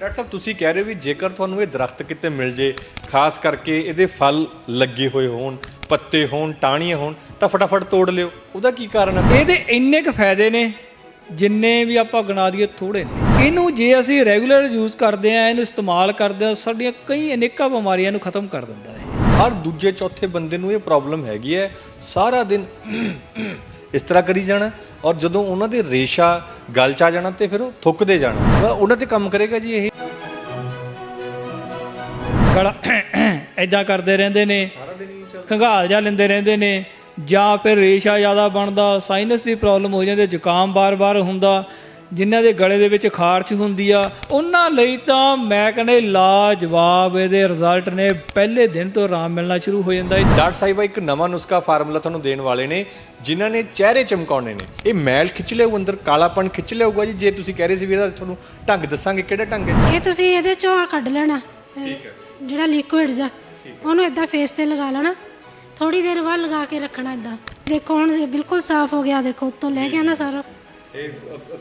Doctor ਸਾਹਿਬ ਤੁਸੀਂ ਕਹਿ ਰਹੇ ਹੋ ਵੀ ਜੇਕਰ ਤੁਹਾਨੂੰ ਇਹ ਦਰਖਤ ਕਿਤੇ ਮਿਲ ਜੇ ਖਾਸ ਕਰਕੇ ਇਹਦੇ ਫਲ ਲੱਗੇ ਹੋਏ ਹੋਣ ਪੱਤੇ ਹੋਣ ਟਾਹਣੀਆਂ ਹੋਣ ਤਾਂ ਫਟਾਫਟ ਤੋੜ ਲਿਓ। ਉਹਦਾ ਕੀ ਕਾਰਨ ਹੈ? ਇਹਦੇ ਇੰਨੇ ਕੁ ਫਾਇਦੇ ਨੇ ਜਿੰਨੇ ਵੀ ਆਪਾਂ ਗਿਣਾ ਦਈਏ ਥੋੜੇ ਨੇ। ਇਹਨੂੰ ਜੇ ਅਸੀਂ ਰੈਗੂਲਰ ਯੂਜ਼ ਕਰਦੇ ਆ ਇਹਨੂੰ ਇਸਤੇਮਾਲ ਕਰਦੇ ਆ ਸਾਡੀਆਂ ਕਈ ਅਨੇਕਾਂ ਬਿਮਾਰੀਆਂ ਨੂੰ ਖਤਮ ਕਰ ਦਿੰਦਾ ਹੈ। ਹਰ ਦੂਜੇ ਚੌਥੇ ਬੰਦੇ ਨੂੰ ਇਹ ਪ੍ਰੋਬਲਮ ਹੈਗੀ ਹੈ ਸਾਰਾ ਦਿਨ ਇਸ ਤਰ੍ਹਾਂ ਕਰੀ ਜਾਣਾ। ਔਰ ਜਦੋਂ ਉਹਨਾਂ ਦੇ ਰੇਸ਼ਾ ਗਲ ਚ ਆ ਜਾਣਾ ਤੇ ਫਿਰ ਉਹ ਥੁੱਕਦੇ ਜਾਣਾ। ਉਹਨਾਂ ਤੇ ਕੰਮ ਕਰੇਗਾ ਜੀ ਇਹ। ਗਲਾ ਐਦਾਂ ਕਰਦੇ ਰਹਿੰਦੇ ਨੇ, ਖੰਗਾਲ ਜਾ ਲੈਂਦੇ ਰਹਿੰਦੇ ਨੇ, ਜਾਂ ਫਿਰ ਰੇਸ਼ਾ ਜ਼ਿਆਦਾ ਬਣਦਾ ਸਾਈਨਸ ਦੀ ਪ੍ਰੋਬਲਮ ਹੋ ਜਾਂਦੀ ਜ਼ੁਕਾਮ ਬਾਰ-ਬਾਰ ਹੁੰਦਾ ਜਿਨ੍ਹਾਂ ਦੇ ਗਲੇ ਦੇ ਵਿੱਚ ਖਾਰਸ਼ ਹੁੰਦੀ ਆ ਉਹਨਾਂ ਲਈ ਤਾਂ ਮੈਂ ਕਹਿੰਦਾ ਲਾਜਵਾਬ ਇਹਦੇ ਰਿਜ਼ਲਟ ਨੇ ਪਹਿਲੇ ਦਿਨ ਤੋਂ ਆਰਾਮ ਮਿਲਣਾ ਸ਼ੁਰੂ ਹੋ ਜਾਂਦਾ ਹੈ। ਡਾਕਟਰ ਸਾਹਿਬਾ ਇੱਕ ਨਵਾਂ ਨੁਸਖਾ ਫਾਰਮੂਲਾ ਤੁਹਾਨੂੰ ਦੇਣ ਵਾਲੇ ਨੇ ਜਿਨ੍ਹਾਂ ਨੇ ਚਿਹਰੇ ਚਮਕਾਉਣੇ ਨੇ। ਇਹ ਮੈਲ ਖਿੱਚ ਲਿਆਊ ਅੰਦਰ ਕਾਲਾਪਣ ਖਿੱਚ ਲਿਆਊਗਾ ਜੀ। ਜੇ ਤੁਸੀਂ ਕਹਿ ਰਹੇ ਸੀ ਵੀ ਇਹਦਾ ਤੁਹਾਨੂੰ ਢੰਗ ਦੱਸਾਂਗੇ ਕਿਹੜਾ ਢੰਗ ਹੈ? ਇਹ ਤੁਸੀਂ ਇਹਦੇ ਚੋਂ ਆਹ ਕੱਢ ਲੈਣਾ। ਜਿਹੜਾ ਲਿਕੁਇਡ ਜਾ ਉਹਨੂੰ ਇਦਾਂ ਫੇਸ ਤੇ ਲਗਾ ਲੈਣਾ। ਥੋੜੀ ਦੇਰ ਬਾਅਦ ਲਗਾ ਕੇ ਰੱਖਣਾ ਇਦਾਂ ਦੇਖੋ ਹੁਣ ਇਹ ਬਿਲਕੁਲ ਸਾਫ਼ ਹੋ ਗਿਆ ਦੇਖੋ ਉੱਤੋਂ ਲੈ ਗਿਆ ਨਾ ਸਾਰਾ। ਇਹ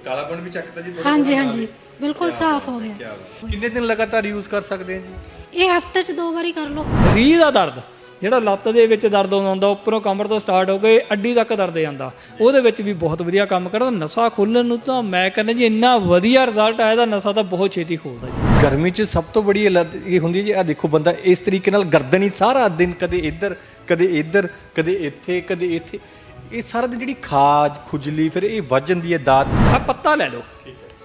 ਕਾਲਾਪਣ ਵੀ ਚੱਕਦਾ ਜੀ ਹਾਂਜੀ ਹਾਂਜੀ। ਬਿਲਕੁਲ ਸਾਫ਼ ਹੋ ਗਿਆ। ਕਿੰਨੇ ਦਿਨ ਲਗਾਤਾਰ ਯੂਜ਼ ਕਰ ਸਕਦੇ ਹਾਂ ਜੀ? ਇਹ ਹਫ਼ਤੇ 'ਚ ਦੋ ਵਾਰੀ ਕਰ ਲਓ। ਰੀਹ ਦਾ ਦਰਦ ਜਿਹੜਾ ਲੱਤ ਦੇ ਵਿੱਚ ਦਰਦ ਆਉਂਦਾ ਉੱਪਰੋਂ ਕਮਰ ਤੋਂ ਸਟਾਰਟ ਹੋ ਕੇ ਅੱਡੀ ਤੱਕ ਦਰਦ ਜਾਂਦਾ। ਉਹਦੇ ਵਿੱਚ ਵੀ ਬਹੁਤ ਵਧੀਆ ਕੰਮ ਕਰਦਾ ਨਸਾਂ ਖੁੱਲਣ ਨੂੰ ਤਾਂ ਮੈਂ ਕਹਿੰਦਾ ਜੀ ਇੰਨਾ ਵਧੀਆ ਰਿਜ਼ਲਟ ਆਇਆ ਦਾ ਨਸਾਂ ਤਾਂ ਬਹੁਤ ਛੇਤੀ ਖੁੱਲਦਾ ਜੀ। ਗਰਮੀ 'ਚ ਸਭ ਤੋਂ ਬੜੀ ਅਲੱਗ ਇਹ ਹੁੰਦੀ ਹੈ ਜੀ ਆ ਦੇਖੋ ਬੰਦਾ ਇਸ ਤਰੀਕੇ ਨਾਲ ਗਰਦਨ ਹੀ ਸਾਰਾ ਦਿਨ ਕਦੇ ਇੱਧਰ ਕਦੇ ਇੱਧਰ ਕਦੇ ਇੱਥੇ ਕਦੇ ਇੱਥੇ। ਇਹ ਸਾਰਾ ਦੀ ਜਿਹੜੀ ਖਾਜ, ਖੁਜਲੀ, ਫਿਰ ਇਹ ਵੱਜ ਜਾਂਦੀ ਹੈ ਦਾਤ। ਆ ਪੱਤਾ ਲੈ ਲਓ।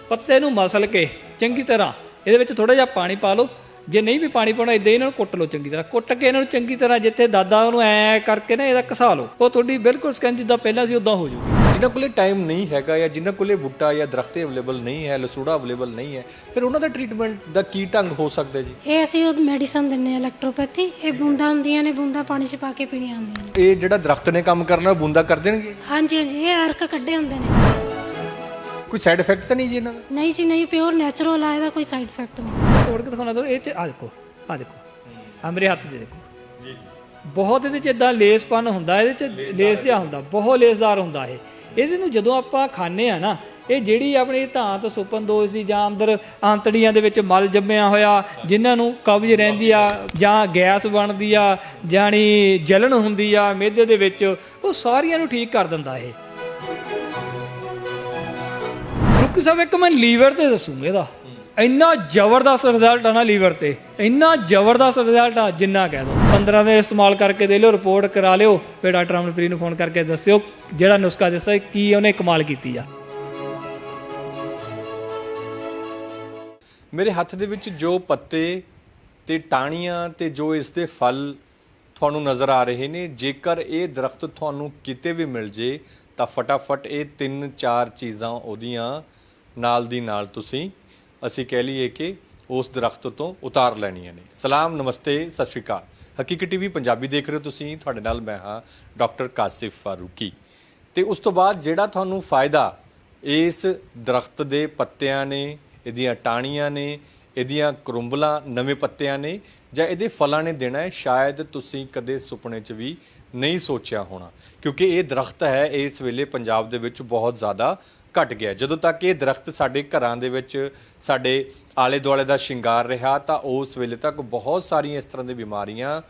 ਪੱਤੇ ਨੂੰ ਮਸਲ ਕੇ ਚੰਗੀ ਤਰ੍ਹਾਂ ਇਹਦੇ ਵਿੱਚ ਥੋੜਾ ਜਿਹਾ ਪਾਣੀ ਪਾ ਲਓ। ਜੇ ਨਹੀਂ ਵੀ ਪਾਣੀ ਪਾਉਣਾ ਇਦਾਂ ਇਹਨਾਂ ਨੂੰ ਕੁੱਟ ਲਓ ਚੰਗੀ ਤਰ੍ਹਾਂ। ਕੁੱਟ ਕੇ ਇਹਨਾਂ ਨੂੰ ਚੰਗੀ ਤਰ੍ਹਾਂ ਜਿੱਥੇ ਦਾਦਾ ਉਹਨੂੰ ਐ ਕਰਕੇ ਨਾ ਇਹਦਾ ਘਸਾ ਲਓ। ਉਹ ਤੁਹਾਡੀ ਬਿਲਕੁਲ ਸਕੈਨ ਜਿੱਦਾਂ ਪਹਿਲਾਂ ਸੀ ਉਦਾਂ ਹੋ ਜਾਊਗੀ। ਜਿਨ੍ਹਾਂ ਕੋਲੇ ਟਾਈਮ ਨਹੀਂ ਹੈਗਾ ਜਾਂ ਜਿਨ੍ਹਾਂ ਕੋਲੇ ਬੂਟਾ ਜਾਂ ਦਰਖਤ ਅਵੇਲੇਬਲ ਨਹੀਂ ਹੈ ਲਸੂੜਾ ਅਵੇਲੇਬਲ ਨਹੀਂ ਹੈ ਫਿਰ ਉਹਨਾਂ ਦਾ ਟ੍ਰੀਟਮੈਂਟ ਦਾ ਕੀ ਢੰਗ ਹੋ ਸਕਦਾ ਜੀ? ਇਹ ਅਸੀਂ ਉਹ ਮੈਡੀਸਨ ਦਿੰਨੇ ਆ ਇਲੈਕਟ੍ਰੋਪੈਥੀ ਇਹ ਬੂੰਦਾਂ ਹੁੰਦੀਆਂ ਨੇ ਬੂੰਦਾਂ ਪਾਣੀ 'ਚ ਪਾ ਕੇ ਪੀਣੀਆਂ ਹੁੰਦੀਆਂ ਨੇ। ਇਹ ਜਿਹੜਾ ਦਰਖਤ ਨੇ ਕੰਮ ਕਰਨਾ ਬੂੰਦਾ ਕਰ ਦੇਣਗੇ? ਹਾਂਜੀ ਹਾਂਜੀ ਇਹ ਅਰਕ ਕੱਢੇ ਹੁੰਦੇ ਨੇ। ਕੋਈ ਸਾਈਡ ਇਫੈਕਟ ਤਾਂ ਨਹੀਂ ਜੀ ਇਹਨਾਂ ਦਾ? ਨਹੀਂ ਜੀ ਨਹੀਂ ਪਿਓਰ ਨੈਚੁਰਲ ਆ ਇਹਦਾ ਕੋਈ ਸਾਈਡ ਇਫੈਕਟ ਨਹੀਂ। ਤੋੜ ਕੇ ਦਿਖਾਉਣਾ ਤਾਂ ਇਹ ਚ ਆ ਦੇਖੋ ਆ ਦੇਖੋ। ਆ ਮੇਰੇ ਹੱਥ ਦੇ ਦੇਖੋ। ਜੀ ਬਹੁਤ ਇਹਦੇ ਚ ਇਦਾਂ ਲੇਸਪਨ ਹੁੰਦਾ ਇਹਦੇ ਚ ਲੇਸ ਜਿਹਾ ਹੁੰਦਾ ਬਹੁਤ ਲੇਸਦਾਰ ਹੁੰਦਾ ਇਹ। ਇਹਦੇ ਨੂੰ ਜਦੋਂ ਆਪਾਂ ਖਾਂਦੇ ਆ ਨਾ, ਇਹ ਜਿਹੜੀ ਆਪਣੀ ਧਾਤ ਸੁਪਨ ਦੋਸ਼ ਦੀ ਜਾਂ ਅੰਦਰ ਆਂਤੜੀਆਂ ਦੇ ਵਿੱਚ ਮਲ ਜੰਮਿਆ ਹੋਇਆ, ਜਿਨ੍ਹਾਂ ਨੂੰ ਕਬਜ਼ ਰਹਿੰਦੀ ਆ ਜਾਂ ਗੈਸ ਬਣਦੀ ਆ, ਜਾਣੀ ਜਲਣ ਹੁੰਦੀ ਆ ਮਿਹਦੇ ਦੇ ਵਿੱਚ, ਉਹ ਸਾਰੀਆਂ ਨੂੰ ਠੀਕ ਕਰ ਦਿੰਦਾ ਇਹ। ਰੁਕ ਸਾਹਿਬ, ਇੱਕ ਮੈਂ ਲੀਵਰ ਤੇ ਦੱਸੂਗਾ ਇਹਦਾ। ਇੰਨਾ ਜ਼ਬਰਦਸਤ ਰਿਜ਼ਲਟ ਆ ਨਾ ਲੀਵਰ ਤੇ, ਇੰਨਾ ਜ਼ਬਰਦਸਤ ਰਿਜ਼ਲਟ ਆ ਜਿੰਨਾ ਕਹਿ ਦੋ। 15 ਦੇ ਇਸਤੇਮਾਲ ਕਰਕੇ ਦੇ ਲਿਓ ਰਿਪੋਰਟ ਕਰਾ ਲਿਓ, ਫਿਰ ਡਾਕਟਰ ਅਮਨਪ੍ਰੀਤ ਨੂੰ ਫੋਨ ਕਰਕੇ ਦੱਸਿਓ ਜਿਹੜਾ ਨੁਸਖਾ ਦੱਸਿਆ ਕੀ ਉਹਨੇ ਕਮਾਲ ਕੀਤੀ ਆ। ਮੇਰੇ ਹੱਥ ਦੇ ਵਿੱਚ ਜੋ ਪੱਤੇ ਤੇ ਟਾਹਣੀਆਂ ਤੇ ਜੋ ਇਸ ਦੇ ਫਲ ਤੁਹਾਨੂੰ ਨਜ਼ਰ ਆ ਰਹੇ ਨੇ, ਜੇਕਰ ਇਹ ਦਰਖਤ ਤੁਹਾਨੂੰ ਕਿਤੇ ਵੀ ਮਿਲ ਜੇ, ਤਾਂ ਫਟਾਫਟ ਇਹ ਤਿੰਨ ਚਾਰ ਚੀਜ਼ਾਂ ਉਹਦੀਆਂ ਨਾਲ ਦੀ ਨਾਲ ਤੁਸੀਂ ਅਸੀਂ ਕਹਿ ਲਈਏ ਕਿ ਉਸ ਦਰਖਤ ਤੋਂ ਉਤਾਰ ਲੈਣੀਆਂ ਨੇ। ਸਲਾਮ, ਨਮਸਤੇ, ਸਤਿ ਸ਼੍ਰੀ ਅਕਾਲ। ਹਕੀਕਤ ਟੀਵੀ ਪੰਜਾਬੀ ਦੇਖ ਰਹੇ ਹੋ ਤੁਸੀਂ। ਤੁਹਾਡੇ ਨਾਲ ਮੈਂ ਹਾਂ ਡਾਕਟਰ ਕਾਸਿਫ ਫਾਰੂਕੀ। ਤੇ ਉਸ ਤੋਂ ਬਾਅਦ ਜਿਹੜਾ ਤੁਹਾਨੂੰ ਫਾਇਦਾ ਇਸ ਦਰਖਤ ਦੇ ਪੱਤਿਆਂ ਨੇ, ਇਹਦੀਆਂ ਟਾਹਣੀਆਂ ਨੇ, ਇਹਦੀਆਂ ਕਰੁੰਬਲਾਂ, ਨਵੇਂ ਪੱਤਿਆਂ ਨੇ, ਜਾਂ ਇਹਦੇ ਫਲਾਂ ਨੇ ਦੇਣਾ ਹੈ, ਸ਼ਾਇਦ ਤੁਸੀਂ ਕਦੇ ਸੁਪਨੇ 'ਚ ਵੀ ਨਹੀਂ ਸੋਚਿਆ ਹੋਣਾ। ਕਿਉਂਕਿ ਇਹ ਦਰਖਤ ਹੈ, ਇਸ ਵੇਲੇ ਪੰਜਾਬ ਦੇ ਵਿੱਚ ਬਹੁਤ ਜ਼ਿਆਦਾ ਘਟ ਗਿਆ। ਜਦੋਂ ਤੱਕ ਇਹ ਦਰਖਤ ਸਾਡੇ ਘਰਾਂ ਦੇ ਵਿੱਚ, ਸਾਡੇ ਆਲੇ ਦੁਆਲੇ ਦਾ ਸ਼ਿੰਗਾਰ ਰਿਹਾ, ਤਾਂ ਉਸ ਵੇਲੇ ਤੱਕ ਬਹੁਤ ਸਾਰੀਆਂ ਇਸ ਤਰ੍ਹਾਂ ਦੀਆਂ ਬਿਮਾਰੀਆਂ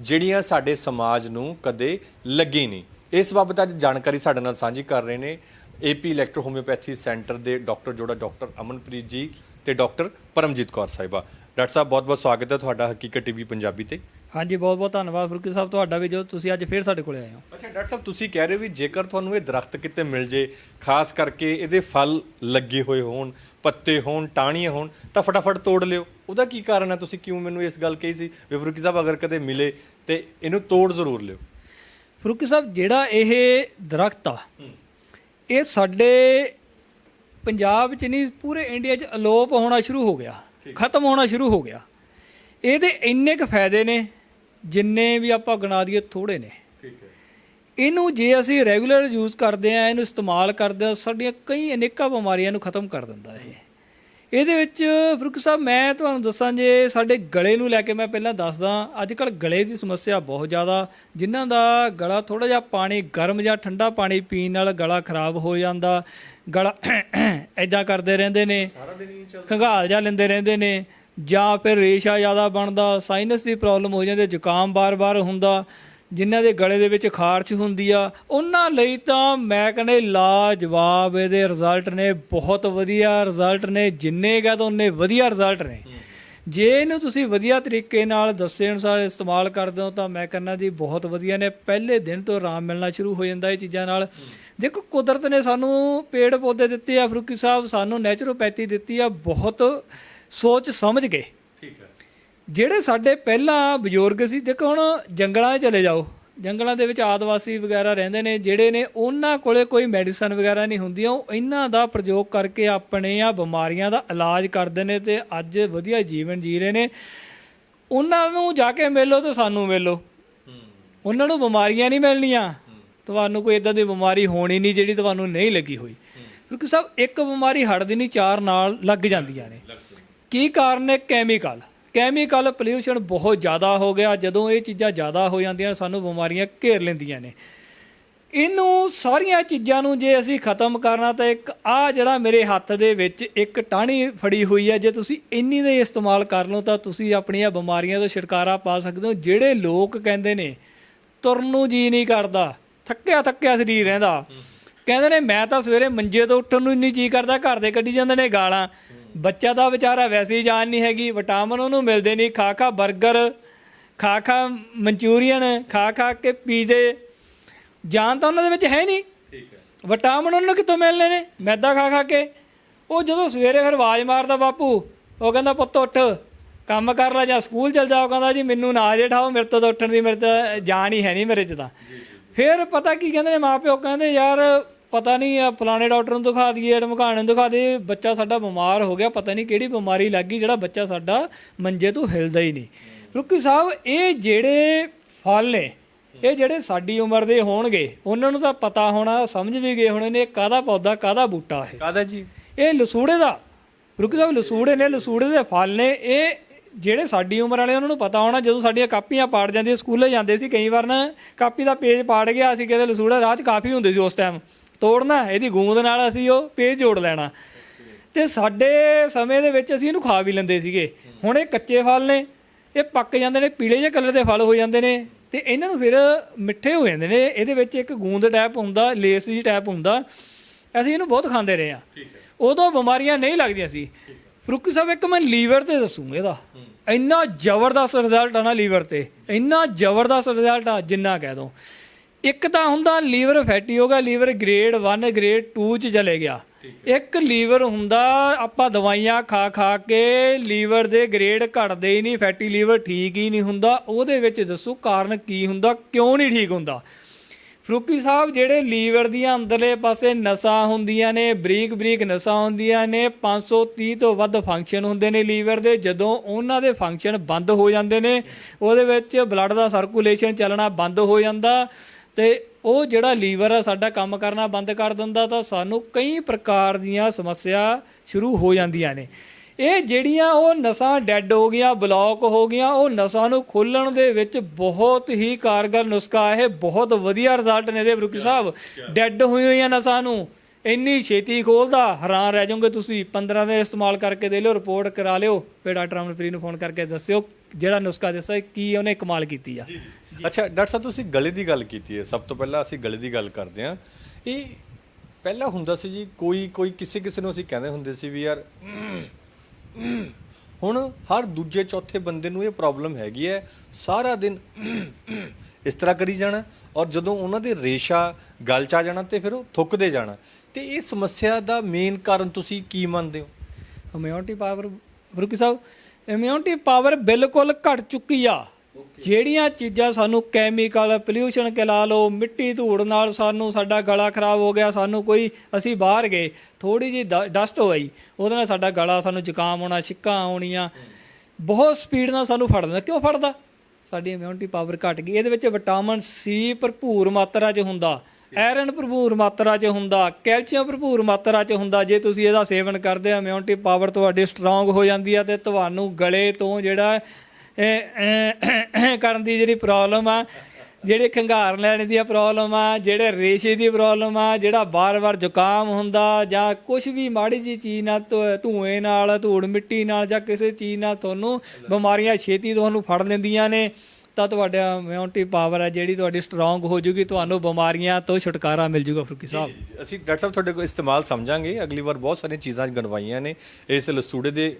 ਜਿਹੜੀਆਂ ਸਾਡੇ ਸਮਾਜ ਨੂੰ ਕਦੇ ਲੱਗੀ ਨਹੀਂ। ਇਸ ਬਾਬਤ ਅੱਜ ਜਾਣਕਾਰੀ ਸਾਡੇ ਨਾਲ ਸਾਂਝੀ ਕਰ ਰਹੇ ਨੇ ਏਪੀ ਇਲੈਕਟ੍ਰੋ ਹੋਮਿਓਪੈਥੀ ਸੈਂਟਰ ਦੇ ਡਾਕਟਰ ਜੋੜਾ ਡਾਕਟਰ ਅਮਨਪ੍ਰੀਤ ਜੀ ਤੇ ਡਾਕਟਰ ਪਰਮਜੀਤ ਕੌਰ ਸਾਹਿਬਾ। ਡਾਕਟਰ ਸਾਹਿਬ ਬਹੁਤ ਬਹੁਤ ਸਵਾਗਤ ਹੈ ਤੁਹਾਡਾ ਹਕੀਕਤ ਟੀਵੀ ਪੰਜਾਬੀ ਤੇ। ਹਾਂਜੀ ਬਹੁਤ ਬਹੁਤ ਧੰਨਵਾਦ ਫਰੂਕੀ ਸਾਹਿਬ ਤੁਹਾਡਾ ਵੀ ਜੋ ਤੁਸੀਂ ਅੱਜ ਫੇਰ ਸਾਡੇ ਕੋਲੇ ਆਏ ਹੋ। ਅੱਛਾ ਡਾਕਟਰ ਸਾਹਿਬ ਤੁਸੀਂ ਕਹਿ ਰਹੇ ਹੋ ਵੀ ਜੇਕਰ ਤੁਹਾਨੂੰ ਇਹ ਦਰਖਤ ਕਿਤੇ ਮਿਲ ਜੇ ਖਾਸ ਕਰਕੇ ਇਹਦੇ ਫਲ ਲੱਗੇ ਹੋਏ ਹੋਣ ਪੱਤੇ ਹੋਣ ਟਾਹਣੀਆਂ ਹੋਣ ਤਾਂ ਫਟਾਫਟ ਤੋੜ ਲਿਓ। ਉਹਦਾ ਕੀ ਕਾਰਨ ਹੈ? ਤੁਸੀਂ ਕਿਉਂ ਮੈਨੂੰ ਇਸ ਗੱਲ ਕਹੀ ਸੀ ਵੀ ਫਰੂਕੀ ਸਾਹਿਬ ਅਗਰ ਕਦੇ ਮਿਲੇ ਤੇ ਇਹਨੂੰ ਤੋੜ ਜ਼ਰੂਰ ਲਿਓ। ਫਰੂਕੀ ਸਾਹਿਬ ਜਿਹੜਾ ਇਹ ਦਰਖਤ ਆ ਇਹ ਸਾਡੇ ਪੰਜਾਬ 'ਚ ਨਹੀਂ ਪੂਰੇ ਇੰਡੀਆ 'ਚ ਅਲੋਪ ਹੋਣਾ ਸ਼ੁਰੂ ਹੋ ਗਿਆ। ਖਤਮ ਹੋਣਾ ਸ਼ੁਰੂ ਹੋ ਗਿਆ। ਇਹਦੇ ਇੰਨੇ ਕੁ ਫਾਇਦੇ ਨੇ ਜਿੰਨੇ ਵੀ ਆਪਾਂ ਗਿਣਾ ਦਈਏ ਥੋੜੇ ਨੇ। ਠੀਕ ਹੈ। ਇਹਨੂੰ ਜੇ ਅਸੀਂ ਰੈਗੂਲਰ ਯੂਜ਼ ਕਰਦੇ ਆ ਇਹਨੂੰ ਇਸਤੇਮਾਲ ਕਰਦੇ ਆ ਸਾਡੀਆਂ ਕਈ ਅਨੇਕਾਂ ਬਿਮਾਰੀਆਂ ਨੂੰ ਖਤਮ ਕਰ ਦਿੰਦਾ ਇਹ। ਇਹਦੇ ਵਿੱਚ ਫਰੂਕ ਸਾਹਿਬ ਮੈਂ ਤੁਹਾਨੂੰ ਦੱਸਾਂ ਜੇ ਸਾਡੇ ਗਲੇ ਨੂੰ ਲੈ ਕੇ ਮੈਂ ਪਹਿਲਾਂ ਦੱਸਦਾ ਅੱਜ ਕੱਲ ਗਲੇ ਦੀ ਸਮੱਸਿਆ ਬਹੁਤ ਜ਼ਿਆਦਾ ਜਿਨ੍ਹਾਂ ਦਾ ਗਲਾ ਥੋੜਾ ਜਿਹਾ ਪਾਣੀ ਗਰਮ ਜਾਂ ਠੰਡਾ ਪਾਣੀ ਪੀਣ ਨਾਲ ਗਲਾ ਖਰਾਬ ਹੋ ਜਾਂਦਾ ਗਲਾ ਐਦਾਂ ਕਰਦੇ ਰਹਿੰਦੇ ਨੇ ਖੰਗਾਲ ਜਾ ਲੈਂਦੇ ਰਹਿੰਦੇ ਨੇ ਜਾਂ ਫਿਰ ਰੇਸ਼ਾ ਜ਼ਿਆਦਾ ਬਣਦਾ ਸਾਈਨਸ ਦੀ ਪ੍ਰੋਬਲਮ ਹੋ ਜਾਂਦੀ ਜ਼ੁਕਾਮ ਬਾਰ-ਬਾਰ ਹੁੰਦਾ ਜਿਨ੍ਹਾਂ ਦੇ ਗਲੇ ਦੇ ਵਿੱਚ ਖਾਰਸ਼ ਹੁੰਦੀ ਆ ਉਹਨਾਂ ਲਈ ਤਾਂ ਮੈਂ ਕਹਿੰਦਾ ਲਾਜਵਾਬ ਇਹਦੇ ਰਿਜ਼ਲਟ ਨੇ ਬਹੁਤ ਵਧੀਆ ਰਿਜ਼ਲਟ ਨੇ ਜਿੰਨੇ ਕਹੇ ਤਾਂ ਉਹਨੇ ਵਧੀਆ ਰਿਜ਼ਲਟ ਨੇ। ਜੇ ਇਹਨੂੰ ਤੁਸੀਂ ਵਧੀਆ ਤਰੀਕੇ ਨਾਲ ਦੱਸੇ ਅਨੁਸਾਰ ਇਸਤੇਮਾਲ ਕਰਦੇ ਹੋ ਤਾਂ ਮੈਂ ਕਹਿੰਦਾ ਜੀ ਬਹੁਤ ਵਧੀਆ ਨੇ। ਪਹਿਲੇ ਦਿਨ ਤੋਂ ਆਰਾਮ ਮਿਲਣਾ ਸ਼ੁਰੂ ਹੋ ਜਾਂਦਾ ਇਹ ਚੀਜ਼ਾਂ ਨਾਲ। ਦੇਖੋ ਕੁਦਰਤ ਨੇ ਸਾਨੂੰ ਪੇੜ ਪੌਦੇ ਦਿੱਤੇ ਆ ਫਰੂਕੀ ਸਾਹਿਬ ਸਾਨੂੰ ਨੈਚੁਰੋਪੈਥੀ ਦਿੱਤੀ ਆ ਬਹੁਤ ਸੋਚ ਸਮਝ ਕੇ। ਠੀਕ ਹੈ। ਜਿਹੜੇ ਸਾਡੇ ਪਹਿਲਾਂ ਬਜ਼ੁਰਗ ਸੀ ਦੇਖੋ ਹੁਣ ਜੰਗਲਾਂ 'ਚ ਚਲੇ ਜਾਓ। ਜੰਗਲਾਂ ਦੇ ਵਿੱਚ ਆਦਿਵਾਸੀ ਵਗੈਰਾ ਰਹਿੰਦੇ ਨੇ ਜਿਹੜੇ ਨੇ ਉਹਨਾਂ ਕੋਲੇ ਕੋਈ ਮੈਡੀਸਨ ਵਗੈਰਾ ਨਹੀਂ ਹੁੰਦੀਆਂ ਉਹ ਇਹਨਾਂ ਦਾ ਪ੍ਰਯੋਗ ਕਰਕੇ ਆਪਣੇ ਆ ਬਿਮਾਰੀਆਂ ਦਾ ਇਲਾਜ ਕਰਦੇ ਨੇ ਤੇ ਅੱਜ ਵਧੀਆ ਜੀਵਨ ਜੀ ਰਹੇ ਨੇ। ਉਹਨਾਂ ਨੂੰ ਜਾ ਕੇ ਮਿਲੋ ਤੇ ਸਾਨੂੰ ਮਿਲੋ। ਉਹਨਾਂ ਨੂੰ ਬਿਮਾਰੀਆਂ ਨਹੀਂ ਮਿਲਣੀਆਂ। ਤੁਹਾਨੂੰ ਕੋਈ ਇਦਾਂ ਦੀ ਬਿਮਾਰੀ ਹੋਣੀ ਨਹੀਂ ਜਿਹੜੀ ਤੁਹਾਨੂੰ ਨਹੀਂ ਲੱਗੀ ਹੋਈ। ਕਿਉਂਕਿ ਸਭ ਇੱਕ ਬਿਮਾਰੀ ਹਟਦੀ ਨਹੀਂ ਚਾਰ ਨਾਲ ਲੱਗ ਜਾਂਦੀਆਂ ਨੇ। ਕੀ ਕਾਰਨ ਹੈ ਕੈਮੀਕਲ ਕੈਮੀਕਲ ਪੋਲਿਊਸ਼ਨ ਬਹੁਤ ਜ਼ਿਆਦਾ ਹੋ ਗਿਆ। ਜਦੋਂ ਇਹ ਚੀਜ਼ਾਂ ਜ਼ਿਆਦਾ ਹੋ ਜਾਂਦੀਆਂ ਸਾਨੂੰ ਬਿਮਾਰੀਆਂ ਘੇਰ ਲੈਂਦੀਆਂ ਨੇ। ਇਹਨੂੰ ਸਾਰੀਆਂ ਚੀਜ਼ਾਂ ਨੂੰ ਜੇ ਅਸੀਂ ਖਤਮ ਕਰਨਾ ਤਾਂ ਇੱਕ ਆ ਜਿਹੜਾ ਮੇਰੇ ਹੱਥ ਦੇ ਵਿੱਚ ਇੱਕ ਟਾਹਣੀ ਫੜੀ ਹੋਈ ਹੈ ਜੇ ਤੁਸੀਂ ਇੰਨੀ ਦੇ ਇਸਤੇਮਾਲ ਕਰ ਲਓ ਤਾਂ ਤੁਸੀਂ ਆਪਣੀਆਂ ਬਿਮਾਰੀਆਂ ਤੋਂ ਛੁਟਕਾਰਾ ਪਾ ਸਕਦੇ ਹੋ। ਜਿਹੜੇ ਲੋਕ ਕਹਿੰਦੇ ਨੇ ਤੁਰਨ ਨੂੰ ਜੀ ਨਹੀਂ ਕਰਦਾ ਥੱਕਿਆ ਥੱਕਿਆ ਸਰੀਰ ਰਹਿੰਦਾ। ਕਹਿੰਦੇ ਨੇ ਮੈਂ ਤਾਂ ਸਵੇਰੇ ਮੰਜੇ ਤੋਂ ਉੱਠਣ ਨੂੰ ਇੰਨੀ ਜੀ ਕਰਦਾ ਘਰ ਦੇ ਕੱਢੀ ਜਾਂਦੇ ਨੇ ਗਾਲਾਂ। ਬੱਚਾ ਦਾ ਵਿਚਾਰਾ ਵੈਸੇ ਹੀ ਜਾਨ ਨਹੀਂ ਹੈਗੀ ਵਿਟਾਮਿਨ ਉਹਨੂੰ ਮਿਲਦੇ ਨਹੀਂ ਖਾ ਖਾ 버ਗਰ ਖਾ ਖਾ ਮਨਚੂਰੀਅਨ ਖਾ ਖਾ ਕੇ ਪੀਜ਼ੇ। ਜਾਨ ਤਾਂ ਉਹਨਾਂ ਦੇ ਵਿੱਚ ਹੈ ਨਹੀਂ। ਠੀਕ ਹੈ। ਵਿਟਾਮਿਨ ਉਹਨਾਂ ਨੂੰ ਕਿੱਥੋਂ ਮਿਲਨੇ ਨੇ? ਮੈਦਾ ਖਾ ਖਾ ਕੇ। ਉਹ ਜਦੋਂ ਸਵੇਰੇ ਫਿਰ ਆਵਾਜ਼ ਮਾਰਦਾ ਬਾਪੂ ਉਹ ਕਹਿੰਦਾ ਪੁੱਤ ਉੱਠ ਕੰਮ ਕਰ ਲੈ ਜਾਂ ਸਕੂਲ ਚਲ ਜਾਓ ਕਹਿੰਦਾ ਜੀ ਮੈਨੂੰ ਨਾ ਜੇ ਠਾਓ ਮੇਰੇ ਤੋਂ ਤਾਂ ਉੱਠਣ ਦੀ ਮੇਰੇ ਤਾਂ ਜਾਨ ਹੀ ਹੈ ਨਹੀਂ ਮੇਰੇ 'ਚ ਤਾਂ। ਫਿਰ ਪਤਾ ਕੀ ਕਹਿੰਦੇ ਨੇ ਮਾਪਿਓ ਕਹਿੰਦੇ ਯਾਰ ਪਤਾ ਨਹੀਂ ਆ ਫਲਾਣੇ ਡਾਕਟਰ ਨੂੰ ਦਿਖਾ ਦਈਏ ਢਮਕਾਣੇ ਨੂੰ ਦਿਖਾ ਦਈਏ ਬੱਚਾ ਸਾਡਾ ਬਿਮਾਰ ਹੋ ਗਿਆ ਪਤਾ ਨਹੀਂ ਕਿਹੜੀ ਬਿਮਾਰੀ ਲੱਗ ਗਈ ਜਿਹੜਾ ਬੱਚਾ ਸਾਡਾ ਮੰਜੇ ਤੋਂ ਹਿਲਦਾ ਹੀ ਨਹੀਂ। ਰੁਕੀ ਸਾਹਿਬ ਇਹ ਜਿਹੜੇ ਫਲ ਨੇ ਇਹ ਜਿਹੜੇ ਸਾਡੀ ਉਮਰ ਦੇ ਹੋਣਗੇ ਉਹਨਾਂ ਨੂੰ ਤਾਂ ਪਤਾ ਹੋਣਾ ਸਮਝ ਵੀ ਗਏ ਹੋਣੇ ਨੇ ਕਾਹਦਾ ਪੌਦਾ ਕਾਹਦਾ ਬੂਟਾ ਹੈ ਕਾਦਾ ਜੀ? ਇਹ ਲਸੂੜੇ ਦਾ। ਰੁਕ ਜਾਓ ਲਸੂੜੇ ਨੇ ਲਸੂੜੇ ਦੇ ਫਲ ਨੇ ਇਹ ਜਿਹੜੇ ਸਾਡੀ ਉਮਰ ਵਾਲੇ ਉਹਨਾਂ ਨੂੰ ਪਤਾ ਹੋਣਾ ਜਦੋਂ ਸਾਡੀਆਂ ਕਾਪੀਆਂ ਪਾੜ ਜਾਂਦੀਆਂ ਸਕੂਲੇ ਜਾਂਦੇ ਸੀ ਕਈ ਵਾਰ ਨਾ ਕਾਪੀ ਦਾ ਪੇਜ ਪਾੜ ਗਿਆ ਸੀ ਕਿਤੇ ਲਸੂੜਾ ਰਾਹ 'ਚ ਕਾਫੀ ਹੁੰਦੇ ਸੀ ਉਸ ਟਾਈਮ ਤੋੜਨਾ ਇਹਦੀ ਗੂੰਦ ਨਾਲ ਅਸੀਂ ਉਹ ਪੇਜ ਜੋੜ ਲੈਣਾ। ਤੇ ਸਾਡੇ ਸਮੇਂ ਦੇ ਵਿੱਚ ਅਸੀਂ ਇਹਨੂੰ ਖਾ ਵੀ ਲੈਂਦੇ ਸੀਗੇ। ਹੁਣ ਇਹ ਕੱਚੇ ਫਲ ਨੇ ਇਹ ਪੱਕ ਜਾਂਦੇ ਨੇ ਪੀਲੇ ਜਿਹੇ ਕਲਰ ਦੇ ਫਲ ਹੋ ਜਾਂਦੇ ਨੇ ਤੇ ਇਹਨਾਂ ਨੂੰ ਫਿਰ ਮਿੱਠੇ ਹੋ ਜਾਂਦੇ ਨੇ। ਇਹਦੇ ਵਿੱਚ ਇੱਕ ਗੂੰਦ ਟੈਪ ਹੁੰਦਾ ਲੇਸ ਜੀ ਟੈਪ ਹੁੰਦਾ। ਅਸੀਂ ਇਹਨੂੰ ਬਹੁਤ ਖਾਂਦੇ ਰਹੇ ਆ ਉਦੋਂ ਬਿਮਾਰੀਆਂ ਨਹੀਂ ਲੱਗਦੀਆਂ ਸੀ। ਫਰੂਕੀ ਸਾਹਿਬ ਇੱਕ ਮੈਂ ਲੀਵਰ ਤੇ ਦੱਸੂਗਾ ਇਹਦਾ। ਇੰਨਾ ਜ਼ਬਰਦਸਤ ਰਿਜ਼ਲਟ ਆ ਨਾ ਲੀਵਰ ਤੇ। ਇੰਨਾ ਜ਼ਬਰਦਸਤ ਰਿਜ਼ਲਟ ਆ ਜਿੰਨਾ ਕਹਿ ਦੋ। ਇੱਕ ਤਾਂ ਹੁੰਦਾ ਲੀਵਰ ਫੈਟੀ ਹੋ ਗਿਆ ਲੀਵਰ ਗ੍ਰੇਡ 1 ਗ੍ਰੇਡ 2 ਚ ਚਲੇ ਗਿਆ। ਇੱਕ ਲੀਵਰ ਹੁੰਦਾ ਆਪਾਂ ਦਵਾਈਆਂ ਖਾ ਖਾ ਕੇ ਲੀਵਰ ਦੇ ਗ੍ਰੇਡ ਘਟਦੇ ਹੀ ਨਹੀਂ ਫੈਟੀ ਲੀਵਰ ਠੀਕ ਹੀ ਨਹੀਂ ਹੁੰਦਾ। ਉਹਦੇ ਵਿੱਚ ਦੱਸੋ ਕਾਰਨ ਕੀ ਹੁੰਦਾ ਕਿਉਂ ਨਹੀਂ ਠੀਕ ਹੁੰਦਾ? ਫਰੂਕੀ ਸਾਹਿਬ ਜਿਹੜੇ ਲੀਵਰ ਦੀਆਂ ਅੰਦਰਲੇ ਪਾਸੇ ਨਸਾਂ ਹੁੰਦੀਆਂ ਨੇ ਬਰੀਕ ਬਰੀਕ ਨਸਾਂ ਹੁੰਦੀਆਂ ਨੇ 530 ਤੋਂ ਵੱਧ ਫੰਕਸ਼ਨ ਹੁੰਦੇ ਨੇ ਲੀਵਰ ਦੇ ਜਦੋਂ ਉਹਨਾਂ ਦੇ ਫੰਕਸ਼ਨ ਬੰਦ ਹੋ ਜਾਂਦੇ ਨੇ ਉਹਦੇ ਵਿੱਚ ਬਲੱਡ ਦਾ ਸਰਕੂਲੇਸ਼ਨ ਚੱਲਣਾ ਬੰਦ ਹੋ ਜਾਂਦਾ। ਤੇ ਉਹ ਜਿਹੜਾ ਲੀਵਰ ਆ ਸਾਡਾ ਕੰਮ ਕਰਨਾ ਬੰਦ ਕਰ ਦਿੰਦਾ ਤਾਂ ਸਾਨੂੰ ਕਈ ਪ੍ਰਕਾਰ ਦੀਆਂ ਸਮੱਸਿਆ ਸ਼ੁਰੂ ਹੋ ਜਾਂਦੀਆਂ ਨੇ। ਇਹ ਜਿਹੜੀਆਂ ਉਹ ਨਸਾਂ ਡੈੱਡ ਹੋ ਗਈਆਂ ਬਲੌਕ ਹੋ ਗਈਆਂ ਉਹ ਨਸਾਂ ਨੂੰ ਖੋਲਣ ਦੇ ਵਿੱਚ ਬਹੁਤ ਹੀ ਕਾਰਗਰ ਨੁਸਖਾ ਇਹ ਬਹੁਤ ਵਧੀਆ ਰਿਜ਼ਲਟ ਨੇ ਇਹਦੇ ਬਰੁਕੀ ਸਾਹਿਬ। ਡੈੱਡ ਹੋਈ ਹੋਈਆਂ ਨਸਾਂ ਨੂੰ। ਇੰਨੀ ਛੇਤੀ ਖੋਲਦਾ ਹੈਰਾਨ ਰਹਿ ਜਾਓਗੇ ਤੁਸੀਂ। 15 ਦੇ ਇਸਤੇਮਾਲ ਕਰਕੇ ਦੇ ਲਿਓ ਰਿਪੋਰਟ ਕਰਾ ਲਿਓ। ਫਿਰ ਡਾਕਟਰ ਅਮਨਪ੍ਰੀਤ ਨੂੰ ਫੋਨ ਕਰਕੇ ਦੱਸਿਓ ਜਿਹੜਾ ਨੁਸਖਾ ਦੱਸਿਆ ਕੀ ਉਹਨੇ ਕਮਾਲ ਕੀਤੀ ਆ। ਅੱਛਾ ਡਾਕਟਰ ਸਾਹਿਬ ਤੁਸੀਂ ਗਲੇ ਦੀ ਗੱਲ ਕੀਤੀ ਹੈ। ਸਭ ਤੋਂ ਪਹਿਲਾਂ ਅਸੀਂ ਗਲੇ ਦੀ ਗੱਲ ਕਰਦੇ ਹਾਂ। ਇਹ ਪਹਿਲਾਂ ਹੁੰਦਾ ਸੀ ਜੀ ਕੋਈ ਕੋਈ ਕਿਸੇ ਕਿਸੇ ਨੂੰ ਅਸੀਂ ਕਹਿੰਦੇ ਹੁੰਦੇ ਸੀ ਵੀ ਯਾਰ ਹੁਣ ਹਰ ਦੂਜੇ ਚੌਥੇ ਬੰਦੇ ਨੂੰ ਇਹ ਪ੍ਰੋਬਲਮ ਹੈਗੀ ਹੈ। ਸਾਰਾ ਦਿਨ ਇਸ ਤਰ੍ਹਾਂ ਕਰੀ ਜਾਣਾ ਔਰ ਜਦੋਂ ਉਹਨਾਂ ਦੇ ਰੇਸ਼ਾ ਗਲ ਚ ਆ ਜਾਣਾ ਤੇ ਫਿਰ ਉਹ ਥੁੱਕਦੇ ਜਾਣਾ। ਤੇ ਇਹ ਸਮੱਸਿਆ ਦਾ ਮੇਨ ਕਾਰਨ ਤੁਸੀਂ ਕੀ ਮੰਨਦੇ ਹੋ? ਇਮਿਊਨਿਟੀ ਪਾਵਰ ਫਰੂਕੀ ਸਾਹਿਬ ਇਮਿਊਨਿਟੀ ਪਾਵਰ ਬਿਲਕੁਲ ਘਟ ਚੁੱਕੀ ਆ। ਜਿਹੜੀਆਂ ਚੀਜ਼ਾਂ ਸਾਨੂੰ ਕੈਮੀਕਲ ਪੋਲਿਊਸ਼ਨ ਕੇ ਲਾ ਲਓ ਮਿੱਟੀ ਧੂੜ ਨਾਲ ਸਾਨੂੰ ਸਾਡਾ ਗਲਾ ਖਰਾਬ ਹੋ ਗਿਆ ਸਾਨੂੰ ਕੋਈ ਅਸੀਂ ਬਾਹਰ ਗਏ ਥੋੜੀ ਜੀ ਡਸਟ ਹੋਈ ਉਹਦੇ ਨਾਲ ਸਾਡਾ ਗਲਾ ਸਾਨੂੰ ਜ਼ੁਕਾਮ ਹੋਣਾ ਛਿੱਕਾਂ ਆਉਣੀਆਂ ਬਹੁਤ ਸਪੀਡ ਨਾਲ ਸਾਨੂੰ ਫੜ ਲੈਂਦਾ ਕਿਉਂ ਫੜਦਾ? ਸਾਡੀ ਇਮਿਊਨਿਟੀ ਪਾਵਰ ਘਟ ਗਈ। ਇਹਦੇ ਵਿੱਚ ਵਿਟਾਮਿਨ ਸੀ ਭਰਪੂਰ ਮਾਤਰਾ 'ਚ ਹੁੰਦਾ। ਆਇਰਨ ਭਰਪੂਰ ਮਾਤਰਾ 'ਚ ਹੁੰਦਾ। ਕੈਲਸ਼ੀਅਮ ਭਰਪੂਰ ਮਾਤਰਾ 'ਚ ਹੁੰਦਾ। ਜੇ ਤੁਸੀਂ ਇਹਦਾ ਸੇਵਨ ਕਰਦੇ ਹੋ ਇਮਿਊਨਿਟੀ ਪਾਵਰ ਤੁਹਾਡੀ ਸਟਰੋਂਗ ਹੋ ਜਾਂਦੀ ਆ ਤੇ ਤੁਹਾਨੂੰ ਗਲੇ ਤੋਂ ਜਿਹੜਾ ਕਰਨ ਦੀ ਜਿਹੜੀ ਪ੍ਰੋਬਲਮ ਆ, ਜਿਹੜੇ ਖੰਗਾਰ ਲੈਣ ਦੀ ਪ੍ਰੋਬਲਮ ਆ, ਜਿਹੜੇ ਰੇਸ਼ੇ ਦੀ ਪ੍ਰੋਬਲਮ ਆ, ਜਿਹੜਾ ਬਾਰ-ਬਾਰ ਜ਼ੁਕਾਮ ਹੁੰਦਾ ਜਾਂ ਕੁਝ ਵੀ ਮਾੜੀ ਜੀ ਚੀਜ਼ ਨਾਲ ਧੂ- ਧੂਏ ਨਾਲ, ਧੂੜ ਮਿੱਟੀ ਨਾਲ ਜਾਂ ਕਿਸੇ ਚੀਜ਼ ਨਾਲ ਤੁਹਾਨੂੰ ਬਿਮਾਰੀਆਂ ਛੇਤੀ ਤੁਹਾਨੂੰ ਫੜ ਲੈਂਦੀਆਂ ਨੇ। ਤਾਂ ਤੁਹਾਡਾ ਇਮਿਊਨਿਟੀ ਪਾਵਰ ਹੈ ਜਿਹੜੀ ਤੁਹਾਡੀ ਸਟਰੋਂਗ ਹੋ ਜੂਗੀ ਤੁਹਾਨੂੰ ਬਿਮਾਰੀਆਂ ਤੋਂ ਛੁਟਕਾਰਾ ਮਿਲ ਜੂਗਾ ਫਰੂਕੀ ਸਾਹਿਬ। ਅਸੀਂ ਡਾਕਟਰ ਸਾਹਿਬ ਤੁਹਾਡੇ ਕੋਲ ਇਸਤੇਮਾਲ ਸਮਝਾਂਗੇ। ਅਗਲੀ ਵਾਰ ਬਹੁਤ ਸਾਰੀਆਂ ਚੀਜ਼ਾਂ ਗਣਵਾਈਆਂ ਨੇ। ਇਸ ਲਸੂੜੇ ਦੇ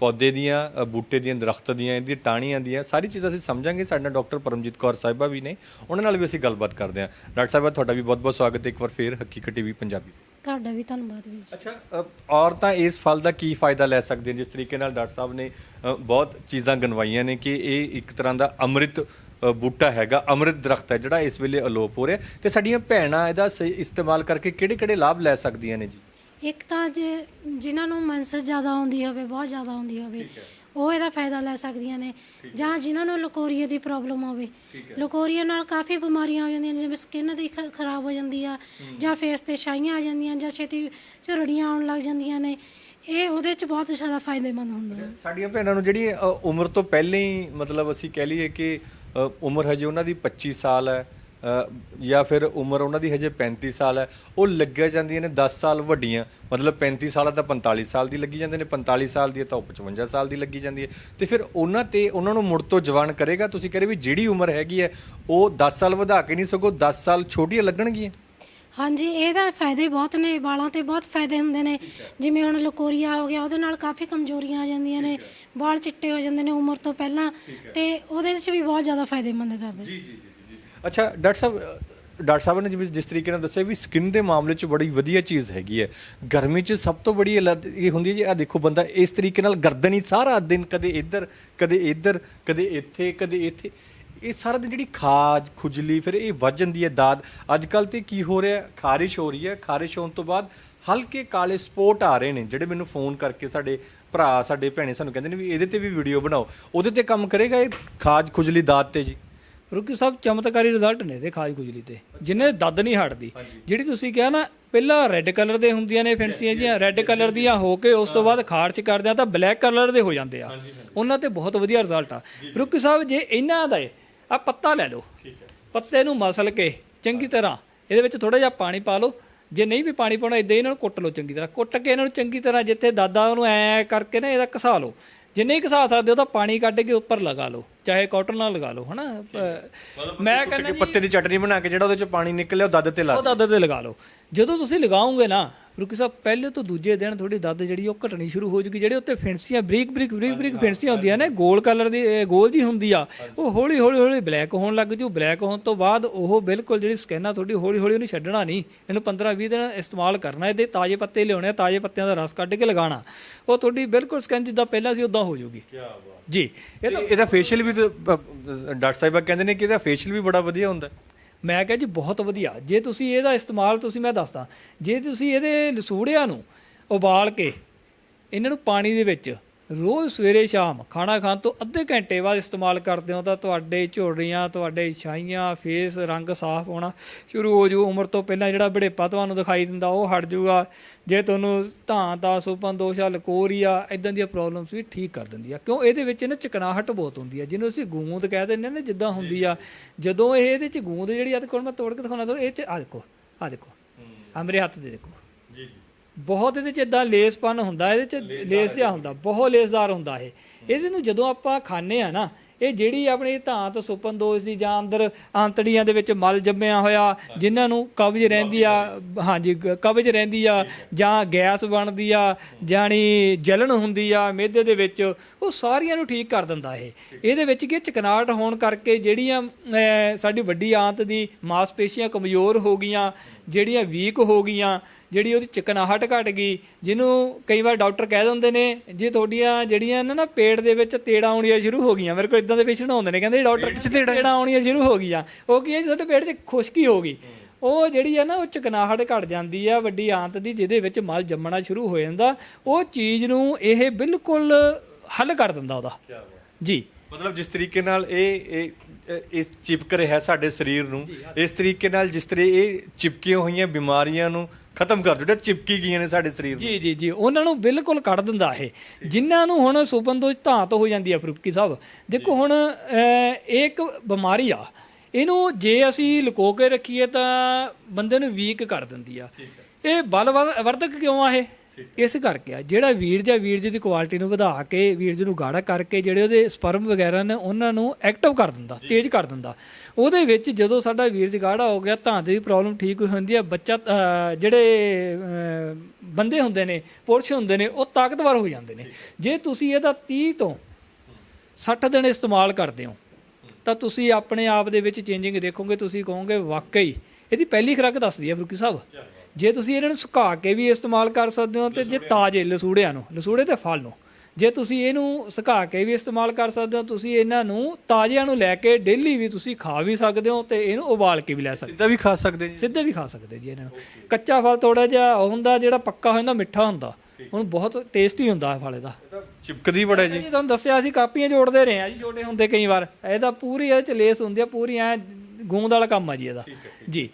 ਪੌਦੇ ਦੀਆਂ ਬੂਟੇ ਦੀਆਂ ਦਰਖਤ ਦੀਆਂ ਇਹਦੀ ਟਾਹਣੀਆਂ ਦੀਆਂ ਸਾਰੀ ਚੀਜ਼ਾਂ ਅਸੀਂ ਸਮਝਾਂਗੇ। ਸਾਡੇ ਨਾਲ ਡਾਕਟਰ ਪਰਮਜੀਤ ਕੌਰ ਸਾਹਿਬਾ ਵੀ ਨੇ। ਉਹਨਾਂ ਨਾਲ ਵੀ ਅਸੀਂ ਗੱਲਬਾਤ ਕਰਦੇ ਹਾਂ। ਡਾਕਟਰ ਸਾਹਿਬਾ ਤੁਹਾਡਾ ਵੀ ਬਹੁਤ-ਬਹੁਤ ਸਵਾਗਤ ਹੈ। ਇੱਕ ਵਾਰ ਫੇਰ ਹਕੀਕਤ ਟੀਵੀ ਪੰਜਾਬੀ ਤੁਹਾਡਾ ਵੀ ਧੰਨਵਾਦ ਵੀਰ ਜੀ। ਅੱਛਾ ਅ, ਔਰਤਾਂ ਇਸ ਫਲ ਦਾ ਕੀ ਫਾਇਦਾ ਲੈ ਸਕਦੀਆਂ? ਜਿਸ ਤਰੀਕੇ ਨਾਲ ਡਾਕਟਰ ਸਾਹਿਬ ਨੇ ਅ, ਬਹੁਤ ਚੀਜ਼ਾਂ ਗਨਵਾਈਆਂ ਨੇ ਕਿ ਇਹ ਇੱਕ ਤਰ੍ਹਾਂ ਦਾ ਅੰਮ੍ਰਿਤ ਅ, ਬੂਟਾ ਹੈਗਾ ਅੰਮ੍ਰਿਤ ਦਰਖਤ ਹੈ ਜਿਹੜਾ ਇਸ ਵੇਲੇ ਅਲੋਪ ਹੋ ਰਿਹਾ। ਤੇ ਸਾਡੀਆਂ ਭੈਣਾਂ ਇਹਦਾ ਸਹੀ ਇਸਤੇਮਾਲ ਕਰਕੇ ਕਿਹੜੇ-ਕਿਹੜੇ ਲਾਭ ਲੈ ਸਕਦੀਆਂ ਨੇ ਜੀ? ਇੱਕ ਤਾਂ ਜੇ ਜਿਨ੍ਹਾਂ ਨੂੰ ਮਨਸਰ ਜ਼ਿਆਦਾ ਆਉਂਦੀ ਹੋਵੇ ਬਹੁਤ ਜ਼ਿਆਦਾ ਆਉਂਦੀ ਹੋਵੇ ਉਹ ਇਹਦਾ ਫਾਇਦਾ ਲੈ ਸਕਦੀਆਂ ਨੇ। ਜਾਂ ਜਿਨ੍ਹਾਂ ਨੂੰ ਲਕੋਰੀਏ ਦੀ ਪ੍ਰੋਬਲਮ ਹੋਵੇ। ਲਕੋਰੀਏ ਨਾਲ ਕਾਫੀ ਬਿਮਾਰੀਆਂ ਹੋ ਜਾਂਦੀਆਂ ਨੇ ਜਿਵੇਂ ਸਕਿਨ ਦੀ ਖ- ਖਰਾਬ ਹੋ ਜਾਂਦੀ ਆ ਜਾਂ ਫੇਸ ਤੇ ਛਾਈਆਂ ਆ ਜਾਂਦੀਆਂ ਜਾਂ ਛੇਤੀ ਝੁਰੜੀਆਂ ਆਉਣ ਲੱਗ ਜਾਂਦੀਆਂ ਨੇ। ਇਹ ਉਹਦੇ ਚ ਬਹੁਤ ਜ਼ਿਆਦਾ ਫਾਇਦੇਮੰਦ ਹੁੰਦਾ ਹੈ। ਸਾਡੀਆਂ ਭੈਣਾਂ ਨੂੰ ਜਿਹੜੀ ਅ, ਉਮਰ ਤੋਂ ਪਹਿਲਾਂ ਹੀ ਮਤਲਬ ਅਸੀਂ ਕਹਿ ਲਈਏ ਕਿ ਅ, ਉਮਰ ਹਜੇ ਉਹਨਾਂ ਦੀ 25 ਸਾਲ ਹੈ। ਜਾਂ ਫਿਰ ਉਮਰ ਉਹਨਾਂ ਦੀ ਹਜੇ 35 ਸਾਲ ਹੈ। ਉਹ ਲੱਗਿਆ ਜਾਂਦੀਆਂ ਨੇ 10 ਸਾਲ ਵੱਡੀਆਂ। ਮਤਲਬ 35 ਸਾਲ ਤਾਂ 45 ਸਾਲ ਦੀ ਲੱਗੀ ਜਾਂਦੇ ਨੇ 45 ਸਾਲ ਦੀ ਤਾਂ ਉਹ 55 ਸਾਲ ਦੀ ਲੱਗੀ ਜਾਂਦੀ ਹੈ। ਤੇ ਫਿਰ ਉਹਨਾਂ ਤੇ ਉਹਨਾਂ ਨੂੰ ਮੁੜ ਤੋਂ ਜਵਾਨ ਕਰੇਗਾ? ਤੁਸੀਂ ਕਹ ਵੀ ਜਿਹੜੀ ਉਮਰ ਹੈਗੀ ਹੈ ਉਹ 10 ਸਾਲ ਵਧਾ ਕੇ ਨਹੀਂ ਸਗੋਂ 10 ਸਾਲ ਛੋਟੀਆਂ ਲੱਗਣਗੀਆਂ? ਹਾਂਜੀ ਇਹਦਾ ਫਾਇਦੇ ਬਹੁਤ ਨੇ ਵਾਲਾਂ ਤੇ ਬਹੁਤ ਫਾਇਦੇ ਹੁੰਦੇ ਨੇ। ਜਿਵੇਂ ਹੁਣ ਲਕੋਰੀਆ ਹੋ ਗਿਆ ਉਹਦੇ ਨਾਲ ਕਾਫੀ ਕਮਜ਼ੋਰੀਆਂ ਆ ਜਾਂਦੀਆਂ ਨੇ ਵਾਲ ਚਿੱਟੇ ਹੋ ਜਾਂਦੇ ਨੇ ਉਮਰ ਤੋਂ ਪਹਿਲਾਂ ਤੇ ਉਹਦੇ ਵਿੱਚ ਵੀ ਬਹੁਤ ਜ਼ਿਆਦਾ ਫਾਇਦੇਮੰਦ ਕਰਦੇ ਅੱਛਾ, ਡਾਕਟਰ ਸਾਹਿਬ ਡਾਕਟਰ ਸਾਹਿਬ ਨੇ ਜਿਵੇਂ ਜਿਸ ਤਰੀਕੇ ਨਾਲ ਦੱਸਿਆ ਵੀ ਸਕਿਨ ਦੇ ਮਾਮਲੇ 'ਚ ਬੜੀ ਵਧੀਆ ਚੀਜ਼ ਹੈਗੀ ਹੈ। ਗਰਮੀ 'ਚ ਸਭ ਤੋਂ ਬੜੀ ਅਲਰਜ ਇਹ ਹੁੰਦੀ ਹੈ ਜੀ ਆ ਦੇਖੋ ਬੰਦਾ ਇਸ ਤਰੀਕੇ ਨਾਲ ਗਰਦਨ ਹੀ ਸਾਰਾ ਦਿਨ ਕਦੇ ਇੱਧਰ ਕਦੇ ਇੱਧਰ, ਕਦੇ ਇੱਥੇ ਕਦੇ ਇੱਥੇ। ਇਹ ਸਾਰਾ ਦਿਨ ਜਿਹੜੀ ਖਾਜ, ਖੁਜਲੀ, ਫਿਰ ਇਹ ਵੱਜ ਜਾਂਦੀ ਹੈ ਦਾਦ। ਅੱਜ ਕੱਲ ਤੇ ਕੀ ਹੋ ਰਿਹਾ, ਖਾਰਿਸ਼ ਹੋ ਰਹੀ ਹੈ। ਖਾਰਿਸ਼ ਹੋਣ ਤੋਂ ਬਾਅਦ ਹਲਕੇ ਕਾਲੇ ਸਪੋਟ ਆ ਰਹੇ ਨੇ, ਜਿਹੜੇ ਮੈਨੂੰ ਫੋਨ ਕਰਕੇ ਸਾਡੇ ਭਰਾ, ਸਾਡੇ ਭੈਣੇ ਸਾਨੂੰ ਕਹਿੰਦੇ ਨੇ ਵੀ ਇਹਦੇ ਤੇ ਵੀ ਵੀਡੀਓ ਬਣਾਓ। ਉਹਦੇ ਤੇ ਕੰਮ ਕਰੇਗਾ ਇਹ ਖਾਜ, ਖੁਜਲੀ, ਦਾਦ ਤੇ ਜੀ? ਰੁਕੀ ਸਾਹਿਬ ਚਮਤਕਾਰੀ ਰਿਜ਼ਲਟ ਨੇ ਇਹਦੇ ਖਾਜ ਖੁਜਲੀ ਤੇ ਜਿੰਨੇ ਦੱਦ ਨਹੀਂ ਹਟਦੀ। ਜਿਹੜੀ ਤੁਸੀਂ ਕਿਹਾ ਨਾ ਪਹਿਲਾਂ ਰੈੱਡ ਕਲਰ ਦੇ ਹੁੰਦੀਆਂ ਨੇ ਫੈਂਸੀਆਂ ਜੀਆਂ ਰੈੱਡ ਕਲਰ ਦੀਆਂ ਹੋ ਕੇ ਉਸ ਤੋਂ ਬਾਅਦ ਖਾਰਚ ਕਰਦੇ ਆ ਤਾਂ ਬਲੈਕ ਕਲਰ ਦੇ ਹੋ ਜਾਂਦੇ ਆ। ਉਹਨਾਂ ਤੇ ਬਹੁਤ ਵਧੀਆ ਰਿਜ਼ਲਟ ਆ। ਰੁਕੀ ਸਾਹਿਬ ਜੇ ਇਹਨਾਂ ਦਾ ਆ ਪੱਤਾ ਲੈ ਲਓ। ਪੱਤੇ ਨੂੰ ਮਸਲ ਕੇ ਚੰਗੀ ਤਰ੍ਹਾਂ ਇਹਦੇ ਵਿੱਚ ਥੋੜਾ ਜਿਹਾ ਪਾਣੀ ਪਾ ਲਓ। ਜੇ ਨਹੀਂ ਵੀ ਪਾਣੀ ਪਾਉਣਾ ਇਦਾਂ ਹੀ ਇਹਨਾਂ ਨੂੰ ਕੁੱਟ ਲਓ ਚੰਗੀ ਤਰ੍ਹਾਂ। ਕੁੱਟ ਕੇ ਇਹਨਾਂ ਨੂੰ ਚੰਗੀ ਤਰ੍ਹਾਂ ਜਿੱਥੇ ਦਾਦਾ ਉਹਨੂੰ ਐ ਕਰਕੇ ਨਾ ਇਹਦਾ ਘਸਾ ਲਓ। ਜੇ ਨਹੀਂ ਘਸਾ ਸਕਦੇ ਉਹ ਤਾਂ ਪਾਣੀ ਕੱਢ ਕੇ ਉੱਪਰ ਲਗਾ ਲਓ ਚਾਹੇ ਕਾਟਨ ਨਾਲ ਲਗਾ ਲਓ ਹਨਾ? ਮੈਂ ਕਹਿੰਦਾ ਪੱਤੇ ਦੀ ਚਟਨੀ ਬਣਾ ਕੇ ਜਿਹੜਾ ਉਹਦੇ ਚ ਪਾਣੀ ਨਿਕਲਿਆ ਉਹ ਦੱਦ ਤੇ ਲਾ ਉਹ ਦੱਦ ਤੇ ਲਗਾ ਲਓ। ਜਦੋਂ ਤੁਸੀਂ ਲਗਾਓਗੇ ਨਾ ਰੁਕੀ ਸਾਹਿਬ ਪਹਿਲੇ ਤੋਂ ਦੂਜੇ ਦਿਨ ਥੋੜੀ ਦੱਦ ਜਿਹੜੀ ਉਹ ਘਟਣੀ ਸ਼ੁਰੂ ਹੋ ਜੂਗੀ। ਜਿਹੜੇ ਉੱਤੇ ਫਿੰਸੀਆਂ ਬਰੀਕ ਬਰੀਕ ਬਰੀਕ ਬਰੀਕ ਫਿੰਸੀਆਂ ਹੁੰਦੀਆਂ ਨੇ ਗੋਲ ਕਲਰ ਦੀ ਗੋਲ ਜੀ ਹੁੰਦੀ ਆ ਉਹ ਹੌਲੀ ਹੌਲੀ ਹੌਲੀ ਬਲੈਕ ਹੋਣ ਲੱਗ ਜੂ। ਬਲੈਕ ਹੋਣ ਤੋਂ ਬਾਅਦ ਉਹ ਬਿਲਕੁਲ ਜਿਹੜੀ ਸਕਿਨ ਆ ਤੁਹਾਡੀ ਹੌਲੀ ਹੌਲੀ ਉਹਨੂੰ ਛੱਡਣਾ ਨਹੀਂ। ਇਹਨੂੰ 15 20 ਦਿਨ ਇਸਤੇਮਾਲ ਕਰਨਾ ਇਹਦੇ ਤਾਜ਼ੇ ਪੱਤੇ ਲਿਆਉਣੇ ਆ ਤਾਜ਼ੇ ਪੱਤਿਆਂ ਦਾ ਰਸ ਕੱਢ ਕੇ ਲਗਾਉਣਾ। ਉਹ ਤੁਹਾਡੀ ਬਿਲਕੁਲ ਸਕਿਨ ਜਿੱਦਾਂ ਪਹਿਲਾਂ ਸੀ ਉਦਾਂ ਹੋ ਜੂਗੀ। ਜੀ ਇਹ ਇਹ ਇਹਦਾ ਫੇਸ਼ੀਅਲ ਵੀ ਡਾਕਟਰ ਸਾਹਿਬਾ ਕਹਿੰਦੇ ਨੇ ਕਿ ਇਹਦਾ ਫੇਸ਼ੀਅਲ ਵੀ ਬੜਾ ਵਧੀਆ ਹੁੰਦਾ। ਮੈਂ ਕਿਹਾ ਜੀ ਬਹੁਤ ਵਧੀਆ। ਜੇ ਤੁਸੀਂ ਇਹਦਾ ਇਸਤੇਮਾਲ ਤੁਸੀਂ ਮੈਂ ਦੱਸਦਾ, ਜੇ ਤੁਸੀਂ ਇਹਦੇ ਲਸੂੜਿਆਂ ਨੂੰ ਉਬਾਲ ਕੇ ਇਹਨਾਂ ਨੂੰ ਪਾਣੀ ਦੇ ਵਿੱਚ ਰੋਜ਼ ਸਵੇਰੇ ਸ਼ਾਮ ਖਾਣਾ ਖਾਣ ਤੋਂ ਅੱਧੇ ਘੰਟੇ ਬਾਅਦ ਇਸਤੇਮਾਲ ਕਰਦੇ ਹੋ ਤਾਂ ਤੁਹਾਡੇ ਝੁਰੜੀਆਂ ਤੁਹਾਡੇ ਛਾਈਆਂ, ਫੇਸ, ਰੰਗ ਸਾਫ਼ ਹੋਣਾ ਸ਼ੁਰੂ ਹੋ ਜੂ। ਉਮਰ ਤੋਂ ਪਹਿਲਾਂ ਜਿਹੜਾ ਬੜੇਪਾ ਤੁਹਾਨੂੰ ਦਿਖਾਈ ਦਿੰਦਾ, ਉਹ ਹਟ ਜੂਗਾ। ਜੇ ਤੁਹਾਨੂੰ ਧਾਂ ਦਾ ਸੁਪਨ ਦੋਸ਼ਾ ਲਕੋਰੀਆ ਇਦਾਂ ਦੀਆਂ ਪ੍ਰੋਬਲਮਸ ਵੀ ਠੀਕ ਕਰ ਦਿੰਦੀ ਆ। ਕਿਉਂ? ਇਹਦੇ ਵਿੱਚ ਨਾ ਚਕਨਾਹਟ ਬਹੁਤ ਹੁੰਦੀ ਆ। ਜਿਹਨੂੰ ਅਸੀਂ ਗੂੰਦ ਕਹਿ ਦਿੰਦੇ ਨੇ, ਜਿੱਦਾਂ ਹੁੰਦੀ ਆ। ਜਦੋਂ ਇਹ ਇਹਦੇ ਚ ਗੂੰਦ ਜਿਹੜੀ ਆ ਤੇ ਕੋਲ ਮੈਂ ਤੋੜ ਕੇ ਦਿਖਾਉਣਾ ਤੁਹਾਨੂੰ ਇਹ ਚ ਆ ਦੇਖੋ ਆ ਦੇਖੋ ਆ ਮੇਰੇ ਹੱਥ ਦੇ ਦੇਖੋ। ਬਹੁਤ ਇਹਦੇ ਚ ਇਦਾਂ ਲੇਸਪਨ ਹੁੰਦਾ ਇਹਦੇ ਚ ਲੇਸ ਜਿਹਾ ਹੁੰਦਾ ਬਹੁਤ ਲੇਸਦਾਰ ਹੁੰਦਾ ਇਹ। ਇਹਦੇ ਨੂੰ ਜਦੋਂ ਆਪਾਂ ਖਾਂਦੇ ਆ ਨਾ ਇਹ ਜਿਹੜੀ ਆਪਣੀ ਧਾਤ ਸੁਪਨ ਦੋਸ਼ ਦੀ ਜਾਂ ਅੰਦਰ ਆਂਤੜੀਆਂ ਦੇ ਵਿੱਚ ਮਲ ਜੰਮਿਆ ਹੋਇਆ ਜਿਨ੍ਹਾਂ ਨੂੰ ਕਬਜ਼ ਰਹਿੰਦੀ ਆ ਹਾਂਜੀ ਕਬਜ਼ ਰਹਿੰਦੀ ਆ ਜਾਂ ਗੈਸ ਬਣਦੀ ਆ ਜਾਣੀ ਜਲਨ ਹੁੰਦੀ ਆ ਮਿਹਦੇ ਦੇ ਵਿੱਚ ਉਹ ਸਾਰੀਆਂ ਨੂੰ ਠੀਕ ਕਰ ਦਿੰਦਾ ਇਹ। ਇਹਦੇ ਵਿੱਚ ਕੀ ਚਕਨਾਟ ਹੋਣ ਕਰਕੇ ਜਿਹੜੀਆਂ ਸਾਡੀ ਵੱਡੀ ਆਂਤ ਦੀ ਮਾਸਪੇਸ਼ੀਆਂ ਕਮਜ਼ੋਰ ਹੋ ਗਈਆਂ ਜਿਹੜੀਆਂ ਵੀਕ ਹੋ ਗਈਆਂ ਜਿਹੜੀ ਉਹਦੀ ਚਿਕਨਾਹਟ ਘਟ ਗਈ ਜਿਹਨੂੰ ਕਈ ਵਾਰ ਡਾਕਟਰ ਕਹਿ ਦਿੰਦੇ ਨੇ ਜੇ ਤੁਹਾਡੀਆਂ ਜਿਹੜੀਆਂ ਨਾ ਨਾ ਪੇਟ ਦੇ ਵਿੱਚ ਤੇੜਾਂ ਆਉਣੀਆਂ ਸ਼ੁਰੂ ਹੋ ਗਈਆਂ ਮੇਰੇ ਕੋਲ ਇਦਾਂ ਦੇ ਪੇਸ਼ੈਂਟ ਹੁੰਦੇ ਨੇ ਕਹਿੰਦੇ ਡਾਕਟਰ ਵਿੱਚ ਤੇੜਾਂ ਆਉਣੀਆਂ ਸ਼ੁਰੂ ਹੋ ਗਈਆਂ ਉਹ ਕੀ ਹੈ ਜੀ, ਤੁਹਾਡੇ ਪੇਟ 'ਚ ਖੁਸ਼ਕੀ ਹੋ ਗਈ। ਉਹ ਜਿਹੜੀ ਆ ਨਾ ਉਹ ਚਿਕਨਾਹਟ ਘਟ ਜਾਂਦੀ ਆ ਵੱਡੀ ਆਂਤ ਦੀ ਜਿਹਦੇ ਵਿੱਚ ਮਲ ਜੰਮਣਾ ਸ਼ੁਰੂ ਹੋ ਜਾਂਦਾ ਉਹ ਚੀਜ਼ ਨੂੰ ਇਹ ਬਿਲਕੁਲ ਹੱਲ ਕਰ ਦਿੰਦਾ ਉਹਦਾ। ਜੀ। ਮਤਲਬ ਜਿਸ ਤਰੀਕੇ ਨਾਲ ਇਹ ਇਸ ਚਿਪਕ ਰਿਹਾ ਸਾਡੇ ਸਰੀਰ ਨੂੰ ਇਸ ਤਰੀਕੇ ਨਾਲ ਜਿਸ ਤਰ੍ਹਾਂ ਇਹ ਚਿਪਕੀਆਂ ਹੋਈਆਂ ਬਿਮਾਰੀਆਂ ਨੂੰ ਖਤਮ ਕਰ ਦਿੰਦਾ ਚਿਪਕੀ ਗਈਆਂ ਨੇ ਸਾਡੇ ਸਰੀਰ ਨੂੰ। ਜੀ ਜੀ ਜੀ ਉਹਨਾਂ ਨੂੰ ਬਿਲਕੁਲ ਕੱਢ ਦਿੰਦਾ ਇਹ। ਜਿਨ੍ਹਾਂ ਨੂੰ ਹੁਣ ਸੁਪਨ ਤੋਂ ਧਾਤ ਹੋ ਜਾਂਦੀ ਆ ਫਰੂਕੀ ਸਾਹਿਬ ਦੇਖੋ ਹੁਣ ਇਹ ਇੱਕ ਬਿਮਾਰੀ ਆ। ਇਹਨੂੰ ਜੇ ਅਸੀਂ ਲੁਕੋ ਕੇ ਰੱਖੀਏ ਤਾਂ ਬੰਦੇ ਨੂੰ ਵੀਕ ਕਰ ਦਿੰਦੀ ਆ। ਇਹ ਬਲ ਵਰ- ਵਰਧਕ ਕਿਉਂ ਆ ਇਹ? ਇਸ ਕਰਕੇ ਆ ਜਿਹੜਾ ਵੀਰਜ ਆ ਵੀਰਜ ਦੀ ਕੁਆਲਿਟੀ ਨੂੰ ਵਧਾ ਕੇ ਵੀਰਜ ਨੂੰ ਗਾੜਾ ਕਰਕੇ ਜਿਹੜੇ ਉਹਦੇ ਸਪਰਮ ਵਗੈਰਾ ਨੇ ਉਹਨਾਂ ਨੂੰ ਐਕਟਿਵ ਕਰ ਦਿੰਦਾ ਤੇਜ਼ ਕਰ ਦਿੰਦਾ। ਉਹਦੇ ਵਿੱਚ ਜਦੋਂ ਸਾਡਾ ਵੀਰਜ ਗਾੜਾ ਹੋ ਗਿਆ ਤਾਂ ਦੀ ਪ੍ਰੋਬਲਮ ਠੀਕ ਹੋਈ ਹੁੰਦੀ ਹੈ ਬੱਚਾ ਜਿਹੜੇ ਬੰਦੇ ਹੁੰਦੇ ਨੇ ਪੁਰਸ਼ ਹੁੰਦੇ ਨੇ ਉਹ ਤਾਕਤਵਰ ਹੋ ਜਾਂਦੇ ਨੇ। ਜੇ ਤੁਸੀਂ ਇਹਦਾ 30 ਤੋਂ 60 ਦਿਨ ਇਸਤੇਮਾਲ ਕਰਦੇ ਹੋ ਤਾਂ ਤੁਸੀਂ ਆਪਣੇ ਆਪ ਦੇ ਵਿੱਚ ਚੇਂਜਿੰਗ ਦੇਖੋਗੇ ਤੁਸੀਂ ਕਹੋਗੇ ਵਾਕਈ ਇਹਦੀ ਪਹਿਲੀ ਖੁਰਾਕ ਦੱਸਦੀ ਹੈ ਫਰੂਕੀ ਸਾਹਿਬ। ਜੇ ਤੁਸੀਂ ਇਹਨਾਂ ਨੂੰ ਸੁਕਾ ਕੇ ਵੀ ਇਸਤੇਮਾਲ ਕਰ ਸਕਦੇ ਹੋ ਤੇ ਜੇ ਤਾਜ਼ੇ ਲਸੂੜਿਆਂ ਨੂੰ ਲਸੂੜੇ ਤੇ ਫਲ ਨੂੰ। ਜੇ ਤੁਸੀਂ ਇਹਨੂੰ ਸੁਕਾ ਕੇ ਵੀ ਇਸਤੇਮਾਲ ਕਰ ਸਕਦੇ ਹੋ ਤੁਸੀਂ ਇਹਨਾਂ ਨੂੰ ਤਾਜ਼ਿਆਂ ਨੂੰ ਲੈ ਕੇ ਡੇਲੀ ਵੀ ਤੁਸੀਂ ਖਾ ਵੀ ਸਕਦੇ ਹੋ ਤੇ ਇਹਨੂੰ ਉਬਾਲ ਕੇ ਵੀ ਲੈ ਸਕਦੇ ਸਿੱਧਾ ਵੀ ਖਾ ਸਕਦੇ ਜੀ। ਸਿੱਧੇ ਵੀ ਖਾ ਸਕਦੇ ਜੀ ਇਹਨਾਂ ਨੂੰ। ਕੱਚਾ ਫਲ ਥੋੜਾ ਜਿਹਾ ਹੁੰਦਾ ਜਿਹੜਾ ਪੱਕਾ ਹੋ ਜਾਂਦਾ ਮਿੱਠਾ ਹੁੰਦਾ। ਹੁਣ ਬਹੁਤ ਟੇਸਟੀ ਹੁੰਦਾ ਹੈ ਫਲ ਇਹਦਾ। ਚਿਪਕਦੀ ਬੜਾ ਜੀ। ਜੀ ਤੁਹਾਨੂੰ ਦੱਸਿਆ ਸੀ ਕਾਪੀਆਂ ਜੋੜਦੇ ਰਹੇ ਆ ਜੀ ਛੋਟੇ ਹੁੰਦੇ ਕਈ ਵਾਰ। ਇਹਦਾ ਪੂਰੀ ਇਹ ਚ ਲੇਸ ਹੁੰਦੀ ਆ ਪੂਰੀ ਐ ਗੂੰਦ ਵਾਲਾ ਕੰਮ ਆ ਜੀ ਇਹਦਾ। ਜੀ।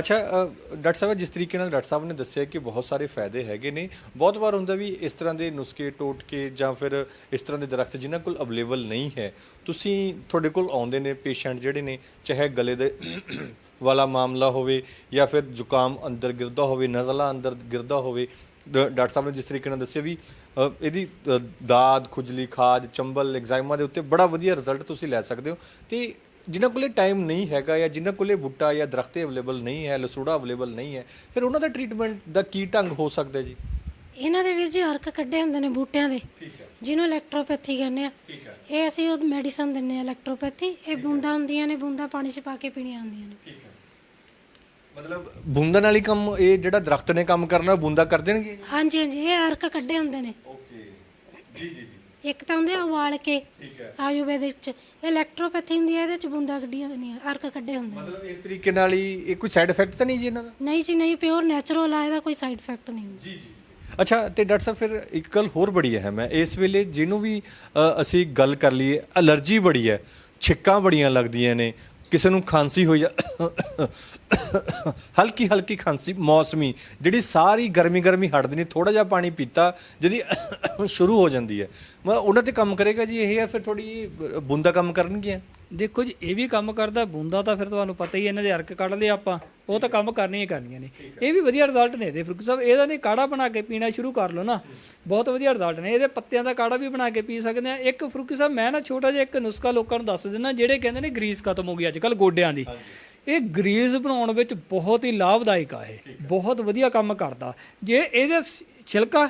ਅੱਛਾ ਡਾਕਟਰ ਸਾਹਿਬ, ਜਿਸ ਤਰੀਕੇ ਨਾਲ ਡਾਕਟਰ ਸਾਹਿਬ ਨੇ ਦੱਸਿਆ ਕਿ ਬਹੁਤ ਸਾਰੇ ਫਾਇਦੇ ਹੈਗੇ ਨੇ, ਬਹੁਤ ਵਾਰ ਹੁੰਦਾ ਵੀ ਇਸ ਤਰ੍ਹਾਂ ਦੇ ਨੁਸਖੇ ਟੋਟਕੇ ਜਾਂ ਫਿਰ ਇਸ ਤਰ੍ਹਾਂ ਦੇ ਦਰਖਤ ਜਿਨ੍ਹਾਂ ਕੋਲ ਅਵੇਲੇਬਲ ਨਹੀਂ ਹੈ, ਤੁਸੀਂ ਤੁਹਾਡੇ ਕੋਲ ਆਉਂਦੇ ਨੇ ਪੇਸ਼ੈਂਟ ਜਿਹੜੇ ਨੇ, ਚਾਹੇ ਗਲੇ ਦੇ ਵਾਲਾ ਮਾਮਲਾ ਹੋਵੇ ਜਾਂ ਫਿਰ ਜ਼ੁਕਾਮ ਅੰਦਰ ਗਿਰਦਾ ਹੋਵੇ, ਨਜ਼ਲਾ ਅੰਦਰ ਗਿਰਦਾ ਹੋਵੇ ਡਾਕਟਰ ਸਾਹਿਬ ਨੇ ਜਿਸ ਤਰੀਕੇ ਨਾਲ ਦੱਸਿਆ ਵੀ ਇਹਦੀ ਦਾਦ, ਖੁਜਲੀ, ਖਾਜ, ਚੰਬਲ ਐਗਜ਼ਾਈਮਾ ਦੇ ਉੱਤੇ ਬੜਾ ਵਧੀਆ ਰਿਜ਼ਲਟ ਤੁਸੀਂ ਲੈ ਸਕਦੇ ਹੋ, ਤੇ ਜਿਨ੍ਹਾਂ ਕੋਲੇ ਟਾਈਮ ਨਹੀਂ ਹੈਗਾ ਜਾਂ ਜਿਨ੍ਹਾਂ ਕੋਲੇ ਬੂਟਾ ਜਾਂ ਦਰਖਤ ਅਵੇਲੇਬਲ ਨਹੀਂ ਹੈ ਲਸੂੜਾ ਅਵੇਲੇਬਲ ਨਹੀਂ ਹੈ ਫਿਰ ਉਹਨਾਂ ਦਾ ਟ੍ਰੀਟਮੈਂਟ ਦਾ ਕੀ ਢੰਗ ਹੋ ਸਕਦਾ ਜੀ? ਇਹਨਾਂ ਦੇ ਵਿੱਚ ਜੀ ਅਰਕ ਕੱਢੇ ਹੁੰਦੇ ਨੇ ਬੂਟਿਆਂ ਦੇ। ਜਿਹਨੂੰ ਇਲੈਕਟ੍ਰੋਪੈਥੀ ਕਹਿੰਦੇ ਆ। ਇਹ ਅਸੀਂ ਉਹ ਮੈਡੀਸਨ ਦਿੰਨੇ ਆ ਇਲੈਕਟ੍ਰੋਪੈਥੀ ਇਹ ਬੂੰਦਾਂ ਹੁੰਦੀਆਂ ਨੇ ਬੂੰਦਾਂ ਪਾਣੀ 'ਚ ਪਾ ਕੇ ਪੀਣੀਆਂ ਹੁੰਦੀਆਂ ਨੇ। ਮਤਲਬ ਬੂੰਦਾਂ ਨਾਲ ਹੀ ਕੰਮ ਇਹ ਜਿਹੜਾ ਦਰਖਤ ਨੇ ਕੰਮ ਕਰਨਾ ਬੂੰਦਾ ਕਰ ਦੇਣਗੇ? ਹਾਂਜੀ ਹਾਂਜੀ ਇਹ ਅਰਕ ਕੱਢੇ ਹੁੰਦੇ ਨੇ। ਓਕੇ। ਜੀ ਜੀ। ਇੱਕ ਤਾਂ ਹੁੰਦੇ ਆ ਉਬਾਲ ਕੇ ਠੀਕ ਹੈ। ਆਯੁਰਵੈਦਿਕ ਚ ਇਲੈਕਟ੍ਰੋਪੈਥੀ ਹੁੰਦੀ ਹੈ ਇਹਦੇ ਚ ਬੂੰਦਾਂ ਕੱਢੀਆਂ ਹੁੰਦੀਆਂ ਅਰਕ ਕੱਢੇ ਹੁੰਦੇ ਨੇ ਮਤਲਬ ਇਸ ਤਰੀਕੇ ਨਾਲ ਹੀ ਇਹ ਕੋਈ ਸਾਈਡ ਇਫੈਕਟ ਤਾਂ ਨਹੀਂ ਜੀ ਇਹਨਾਂ ਦਾ? ਨਹੀਂ ਜੀ ਨਹੀਂ ਪਿਓਰ ਨੈਚੁਰਲ ਆ ਇਹਦਾ ਕੋਈ ਸਾਈਡ ਇਫੈਕਟ ਨਹੀਂ ਹੁੰਦਾ। ਜੀ ਜੀ। ਅੱਛਾ ਤੇ ਡਾਕਟਰ ਸਾਹਿਬ ਫਿਰ ਇੱਕ ਗੱਲ ਹੋਰ ਬੜੀ ਹੈ। ਮੈਂ ਇਸ ਵੇਲੇ ਜਿਹਨੂੰ ਵੀ ਅ, ਅਸੀਂ ਗੱਲ ਕਰ ਲਈਏ ਅਲਰਜੀ ਬੜੀ ਹੈ ਛਿੱਕਾਂ ਬੜੀਆਂ ਲੱਗਦੀਆਂ ਨੇ ਕਿਸੇ ਨੂੰ ਖਾਂਸੀ ਹੋਈ ਜਾ ਹਲਕੀ ਹਲਕੀ ਖਾਂਸੀ ਮੌਸਮੀ ਜਿਹੜੀ ਸਾਰੀ ਗਰਮੀ ਗਰਮੀ ਹਟਦੀ ਨਹੀਂ ਥੋੜਾ ਜਿਹਾ ਪਾਣੀ ਪੀਤਾ ਜਿਹਦੀ ਸ਼ੁਰੂ ਹੋ ਜਾਂਦੀ ਹੈ। ਮੈਂ ਉਹਨਾਂ ਤੇ ਕੰਮ ਕਰੇਗਾ ਜੀ ਇਹ ਹੈ ਫਿਰ ਥੋੜੀ ਬੂੰਦਾ ਕੰਮ ਕਰਨਗੀਆਂ? ਦੇਖੋ ਜੀ ਇਹ ਵੀ ਕੰਮ ਕਰਦਾ ਬੂੰਦਾ ਤਾਂ ਫਿਰ ਤੁਹਾਨੂੰ ਪਤਾ ਹੀ ਇਹਨਾਂ ਦੇ ਅਰਕ ਕੱਢ ਲਏ ਆਪਾਂ ਉਹ ਤਾਂ ਕੰਮ ਕਰਨੀਆਂ ਹੀ ਕਰਨੀਆਂ ਨੇ। ਇਹ ਵੀ ਵਧੀਆ ਰਿਜ਼ਲਟ ਨੇ ਇਹਦੇ ਫਰੂਕ ਸਾਹਿਬ ਇਹਦਾ ਨੇ ਕਾੜਾ ਬਣਾ ਕੇ ਪੀਣਾ ਸ਼ੁਰੂ ਕਰ ਲਓ ਨਾ। ਬਹੁਤ ਵਧੀਆ ਰਿਜ਼ਲਟ ਨੇ ਇਹਦੇ ਪੱਤਿਆਂ ਦਾ ਕਾੜਾ ਵੀ ਬਣਾ ਕੇ ਪੀ ਸਕਦੇ ਆ ਇੱਕ ਫਰੂਕੀ ਸਾਹਿਬ ਮੈਂ ਨਾ ਛੋਟਾ ਜਿਹਾ ਇੱਕ ਨੁਸਖਾ ਲੋਕਾਂ ਨੂੰ ਦੱਸ ਦਿੰਦਾ ਜਿਹੜੇ ਕਹਿੰਦੇ ਨੇ ਗਰੀਸ ਖਤਮ ਹੋ ਗਈ ਅੱਜ ਕੱਲ ਗੋਡਿਆਂ ਦੀ। ਇਹ ਗਰੀਸ ਬਣਾਉਣ ਵਿੱਚ ਬਹੁਤ ਹੀ ਲਾਭਦਾਇਕ ਆ ਇਹ। ਬਹੁਤ ਵਧੀਆ ਕੰਮ ਕਰਦਾ। ਜੇ ਇਹਦੇ ਛਿਲਕਾ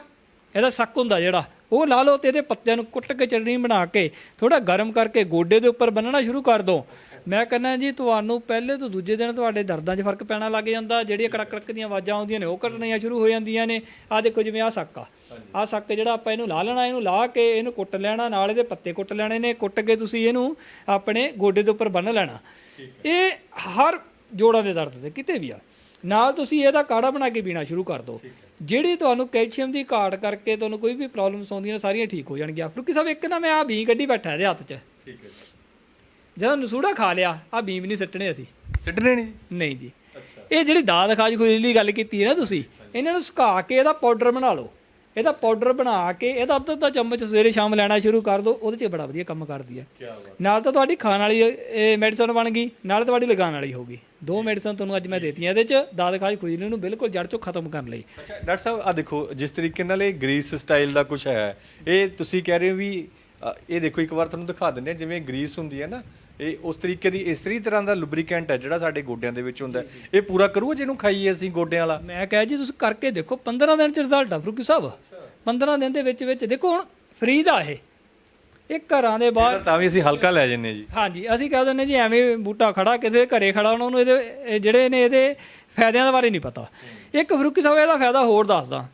ਇਹਦਾ ਸੱਕ ਹੁੰਦਾ ਜਿਹੜਾ ਉਹ ਲਾ ਲਓ ਤੇ ਇਹਦੇ ਪੱਤਿਆਂ ਨੂੰ ਕੁੱਟ ਕੇ ਚਟਨੀ ਬਣਾ ਕੇ ਥੋੜਾ ਗਰਮ ਕਰਕੇ ਗੋਡੇ ਦੇ ਉੱਪਰ ਬੰਨਣਾ ਸ਼ੁਰੂ ਕਰ ਦਿਓ ਮੈਂ ਕਹਿੰਦਾ ਜੀ ਤੁਹਾਨੂੰ ਪਹਿਲੇ ਤੋਂ ਦੂਜੇ ਦਿਨ ਤੁਹਾਡੇ ਦਰਦਾਂ 'ਚ ਫ਼ਰਕ ਪੈਣਾ ਲੱਗ ਜਾਂਦਾ। ਜਿਹੜੀਆਂ ਕੜਕ ਕੜਕ ਦੀਆਂ ਆਵਾਜ਼ਾਂ ਆਉਂਦੀਆਂ ਨੇ ਉਹ ਕੱਟਣੀਆਂ ਸ਼ੁਰੂ ਹੋ ਜਾਂਦੀਆਂ ਨੇ। ਆ ਦੇਖੋ ਜਿਵੇਂ ਆ ਸੱਕ ਆ। ਆ ਸੱਕ ਜਿਹੜਾ ਆਪਾਂ ਇਹਨੂੰ ਲਾ ਲੈਣਾ ਇਹਨੂੰ ਲਾ ਕੇ ਇਹਨੂੰ ਕੁੱਟ ਲੈਣਾ ਨਾਲ ਇਹਦੇ ਪੱਤੇ ਕੁੱਟ ਲੈਣੇ ਨੇ। ਕੁੱਟ ਕੇ ਤੁਸੀਂ ਇਹਨੂੰ ਆਪਣੇ ਗੋਡੇ ਦੇ ਉੱਪਰ ਬੰਨ ਲੈਣਾ। ਇਹ ਹਰ ਜੋੜਾਂ ਦੇ ਦਰਦ ਤੇ ਕਿਤੇ ਵੀ ਆ। ਨਾਲ ਤੁਸੀਂ ਇਹਦਾ ਕਾੜਾ ਬਣਾ ਕੇ ਪੀਣਾ ਸ਼ੁਰੂ ਕਰ ਦਿਓ। ਜਿਹੜੀ ਤੁਹਾਨੂੰ ਕੈਲਸ਼ੀਅਮ ਦੀ ਘਾਟ ਕਰਕੇ ਤੁਹਾਨੂੰ ਕੋਈ ਵੀ ਪ੍ਰੋਬਲਮਸ ਆਉਂਦੀਆਂ ਨੇ ਸਾਰੀਆਂ ਠੀਕ ਹੋ ਜਾਣਗੀਆਂ। ਫਰੂਕੀ ਸਾਹਿਬ ਇੱਕ ਨਾ ਮੈਂ ਆ ਬੀ ਕੱਢੀ ਬੈਠਾ ਇਹਦੇ ਹੱਥ 'ਚ। ਠੀਕ ਹੈ ਜਦੋਂ ਨਸੂੜਾ ਖਾ ਲਿਆ ਆ ਬੀਮ ਨਹੀਂ ਸੱਟਣੇ ਅਸੀਂ। ਸਿੱਟਣੇ ਨਹੀਂ? ਨਹੀਂ ਜੀ। ਇਹ ਜਿਹੜੀ ਦਾਦ ਖਾਜ ਖੁਜਲੀ ਗੱਲ ਕੀਤੀ ਹੈ ਨਾ ਤੁਸੀਂ ਇਹਨਾਂ ਨੂੰ ਸੁਕਾ ਕੇ ਇਹਦਾ ਪਾਊਡਰ ਬਣਾ ਲਓ। ਇਹਦਾ ਪਾਊਡਰ ਬਣਾ ਕੇ ਇਹਦਾ ਅੱਧਾ ਅੱਧਾ ਚਮਚ ਸਵੇਰੇ ਸ਼ਾਮ ਲੈਣਾ ਸ਼ੁਰੂ ਕਰ ਦਿਓ ਉਹਦੇ 'ਚ ਬੜਾ ਵਧੀਆ ਕੰਮ ਕਰਦੀ ਹੈ। ਨਾਲ ਤਾਂ ਤੁਹਾਡੀ ਖਾਣ ਵਾਲੀ ਮੈਡੀਸਨ ਬਣ ਗਈ ਨਾਲ ਤੁਹਾਡੀ ਲਗਾਉਣ ਵਾਲੀ ਹੋਗੀ ਦੋ ਮੈਡੀਸਨ ਤੁਹਾਨੂੰ ਅੱਜ ਮੈਂ ਦੇਤੀਆਂ ਇਹਦੇ 'ਚ ਦਾਦ ਖਾਜ ਖੁਜਲੀ ਨੂੰ ਬਿਲਕੁਲ ਜੜ 'ਚੋਂ ਖਤਮ ਕਰਨ ਲਈ। ਅੱਛਾ ਡਾਕਟਰ ਸਾਹਿਬ ਆ ਦੇਖੋ ਜਿਸ ਤਰੀਕੇ ਨਾਲ ਇਹ ਗ੍ਰੀਸ ਸਟਾਈਲ ਦਾ ਕੁਝ ਹੈ ਇਹ ਤੁਸੀਂ ਕਹਿ ਰਹੇ ਹੋ ਵੀ ਇਹ ਦੇਖੋ ਇੱਕ ਵਾਰ ਤੁਹਾਨੂੰ ਦਿਖਾ ਦਿੰਦੇ ਆ ਜਿਵੇਂ ਗ੍ਰੀਸ ਹੁੰਦੀ ਹੈ ਨਾ ਇਹ ਉਸ ਤਰੀਕੇ ਦੀ ਇਸ ਤਰੀ ਤਰ੍ਹਾਂ ਦਾ ਲੁਬਰੀਕੈਂਟ ਹੈ ਜਿਹੜਾ ਸਾਡੇ ਗੋਡਿਆਂ ਦੇ ਵਿੱਚ ਹੁੰਦਾ। ਇਹ ਪੂਰਾ ਕਰੂਗਾ ਜਿਹਨੂੰ ਖਾਈਏ ਅਸੀਂ ਗੋਡਿਆਂ ਵਾਲਾ? ਮੈਂ ਕਿਹਾ ਜੀ ਤੁਸੀਂ ਕਰਕੇ ਦੇਖੋ 15 ਦਿਨ ਚ ਰਿਜ਼ਲਟ ਆ ਫਰੂਕੀ ਸਾਹਿਬ। 15 ਦਿਨ ਦੇ ਵਿੱਚ ਵਿੱਚ ਦੇਖੋ ਹੁਣ ਫ੍ਰੀ ਦਾ ਇਹ। ਇਹ ਘਰਾਂ ਦੇ ਬਾਹਰ ਤਾਂ ਵੀ ਅਸੀਂ ਹਲਕਾ ਲੈ ਜੰਨੇ ਜੀ। ਹਾਂਜੀ ਅਸੀਂ ਕਹਿ ਦਿੰਦੇ ਜੀ ਐਵੇਂ ਬੂਟਾ ਖੜਾ ਕਿਸੇ ਘਰੇ ਖੜਾ ਉਹਨਾਂ ਨੂੰ ਇਹਦੇ ਇਹ ਜਿਹੜੇ ਨੇ ਇਹਦੇ ਫਾਇਦਿਆਂ ਦੇ ਬਾਰੇ ਨਹੀਂ ਪਤਾ। ਇੱਕ ਫਰੂਕੀ ਸਾਹਿਬ ਇਹਦਾ ਫਾਇਦਾ ਹੋਰ ਦੱਸਦਾ।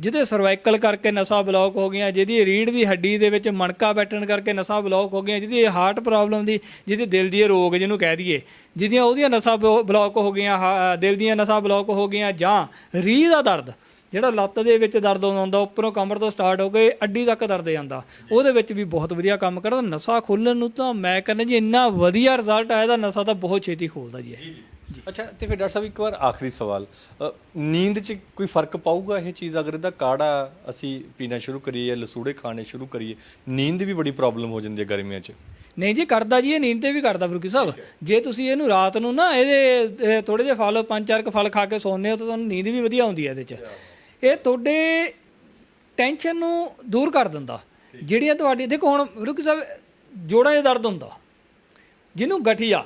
ਜਿਹਦੇ ਸਰਵਾਈਕਲ ਕਰਕੇ ਨਸਾਂ ਬਲੌਕ ਹੋ ਗਈਆਂ, ਜਿਹਦੀ ਰੀੜ ਦੀ ਹੱਡੀ ਦੇ ਵਿੱਚ ਮਣਕਾ ਬੈਠਣ ਕਰਕੇ ਨਸਾਂ ਬਲੌਕ ਹੋ ਗਈਆਂ, ਜਿਹਦੀ ਹਾਰਟ ਪ੍ਰੋਬਲਮ ਦੀ, ਜਿਹਦੇ ਦਿਲ ਦੀ ਰੋਗ ਜਿਹਨੂੰ ਕਹਿ ਦਈਏ, ਜਿਹਦੀਆਂ ਉਹਦੀਆਂ ਨਸਾਂ ਬਲੌਕ ਹੋ ਗਈਆਂ, ਹਾ- ਦਿਲ ਦੀਆਂ ਨਸਾਂ ਬਲੌਕ ਹੋ ਗਈਆਂ, ਜਾਂ ਰੀਹ ਦਾ ਦਰਦ, ਜਿਹੜਾ ਲੱਤ ਦੇ ਵਿੱਚ ਦਰਦ ਆਉਂਦਾ ਉੱਪਰੋਂ ਕਮਰ ਤੋਂ ਸਟਾਰਟ ਹੋ ਕੇ ਅੱਡੀ ਤੱਕ ਦਰਦ ਜਾਂਦਾ, ਉਹਦੇ ਵਿੱਚ ਵੀ ਬਹੁਤ ਵਧੀਆ ਕੰਮ ਕਰਦਾ, ਨਸਾਂ ਖੋਲਣ ਨੂੰ ਤਾਂ ਮੈਂ ਕਹਿੰਦਾ ਜੀ ਇੰਨਾ ਵਧੀਆ ਰਿਜ਼ਲਟ ਆਇਆ ਦਾ ਨਸਾਂ ਤਾਂ ਬਹੁਤ ਛੇਤੀ ਖੋਲਦਾ ਜੀ ਇਹ। ਅੱਛਾ ਤੇ ਫਿਰ ਡਾਕਟਰ ਸਾਹਿਬ ਇੱਕ ਵਾਰ ਆਖਰੀ ਸਵਾਲ। ਅ, ਨੀਂਦ 'ਚ ਕੋਈ ਫ਼ਰਕ ਪਾਊਗਾ ਇਹ ਚੀਜ਼? ਅਗਰ ਇਹਦਾ ਕਾੜਾ ਅਸੀਂ ਪੀਣਾ ਸ਼ੁਰੂ ਕਰੀਏ ਲਸੂੜੇ ਖਾਣੇ ਸ਼ੁਰੂ ਕਰੀਏ ਨੀਂਦ ਦੀ ਵੀ ਬੜੀ ਪ੍ਰੋਬਲਮ ਹੋ ਜਾਂਦੀ ਹੈ ਗਰਮੀਆਂ 'ਚ। ਨਹੀਂ ਜੀ ਕਰਦਾ ਜੀ ਇਹ ਨੀਂਦ ਤੇ ਵੀ ਕਰਦਾ ਫਰੂਕੀ ਸਾਹਿਬ। ਜੇ ਤੁਸੀਂ ਇਹਨੂੰ ਰਾਤ ਨੂੰ ਨਾ ਇਹਦੇ ਥੋੜੇ ਜਿਹੇ ਫਲ ਪੰਜ ਚਾਰ ਕ ਫਲ ਖਾ ਕੇ ਸੌਂਦੇ ਹੋ ਤਾਂ ਤੁਹਾਨੂੰ ਨੀਂਦ ਵੀ ਵਧੀਆ ਆਉਂਦੀ ਹੈ ਇਹਦੇ 'ਚ। ਇਹ ਤੁਹਾਡੇ ਟੈਨਸ਼ਨ ਨੂੰ ਦੂਰ ਕਰ ਦਿੰਦਾ। ਜਿਹੜੀਆਂ ਤੁਹਾਡੀ ਦੇਖੋ ਹੁਣ ਫਰੂਕੀ ਸਾਹਿਬ ਜੋੜਾਂ 'ਚ ਦਰਦ ਹੁੰਦਾ। ਜਿਹਨੂੰ ਗਠੀਆ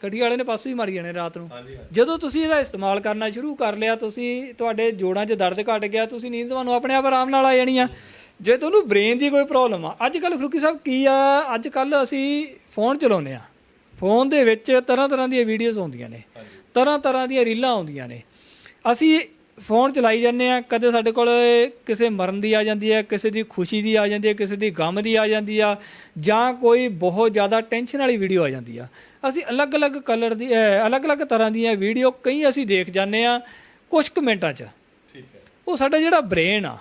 ਗਠੀਆ ਵਾਲੇ ਨੇ ਪਾਸੇ ਵੀ ਮਾਰੀ ਜਾਣੇ ਰਾਤ ਨੂੰ। ਜਦੋਂ ਤੁਸੀਂ ਇਹਦਾ ਇਸਤੇਮਾਲ ਕਰਨਾ ਸ਼ੁਰੂ ਕਰ ਲਿਆ ਤੁਸੀਂ ਤੁਹਾਡੇ ਜੋੜਾਂ 'ਚ ਦਰਦ ਘਟ ਗਿਆ ਤੁਸੀਂ ਨੀਂਦ ਤੁਹਾਨੂੰ ਆਪਣੇ ਆਪ ਆਰਾਮ ਨਾਲ ਆ ਜਾਣੀ ਆ। ਜੇ ਤੁਹਾਨੂੰ ਬ੍ਰੇਨ ਦੀ ਕੋਈ ਪ੍ਰੋਬਲਮ ਆ ਅੱਜ ਕੱਲ ਫਰੂਕੀ ਸਾਹਿਬ ਕੀ ਆ ਅੱਜ ਕੱਲ ਅਸੀਂ ਫੋਨ ਚਲਾਉਂਦੇ ਆ। ਫੋਨ ਦੇ ਵਿੱਚ ਤਰ੍ਹਾਂ ਤਰ੍ਹਾਂ ਦੀਆਂ ਵੀਡੀਓਜ਼ ਆਉਂਦੀਆਂ ਨੇ ਤਰ੍ਹਾਂ ਤਰ੍ਹਾਂ ਦੀਆਂ ਰੀਲਾਂ ਆਉਂਦੀਆਂ ਨੇ। ਅਸੀਂ ਫੋਨ ਚਲਾਈ ਜਾਂਦੇ ਆ ਕਦੇ ਸਾਡੇ ਕੋਲ ਕਿਸੇ ਮਰਨ ਦੀ ਆ ਜਾਂਦੀ ਹੈ ਕਿਸੇ ਦੀ ਖੁਸ਼ੀ ਦੀ ਆ ਜਾਂਦੀ ਹੈ ਕਿਸੇ ਦੀ ਗਮ ਦੀ ਆ ਜਾਂਦੀ ਆ ਜਾਂ ਕੋਈ ਬਹੁਤ ਜ਼ਿਆਦਾ ਟੈਨਸ਼ਨ ਵਾਲੀ ਵੀਡੀਓ ਆ ਜਾਂਦੀ ਆ। ਅਸੀਂ ਅਲੱਗ-ਅਲੱਗ ਕਲਰ ਦੀ ਅਲੱਗ-ਅਲੱਗ ਤਰ੍ਹਾਂ ਦੀਆਂ ਵੀਡੀਓ ਕਈ ਅਸੀਂ ਦੇਖ ਜਾਂਦੇ ਆ ਕੁਝ ਕੁ ਮਿੰਟਾਂ 'ਚ। ਠੀਕ ਹੈ। ਉਹ ਸਾਡਾ ਜਿਹੜਾ ਬ੍ਰੇਨ ਆ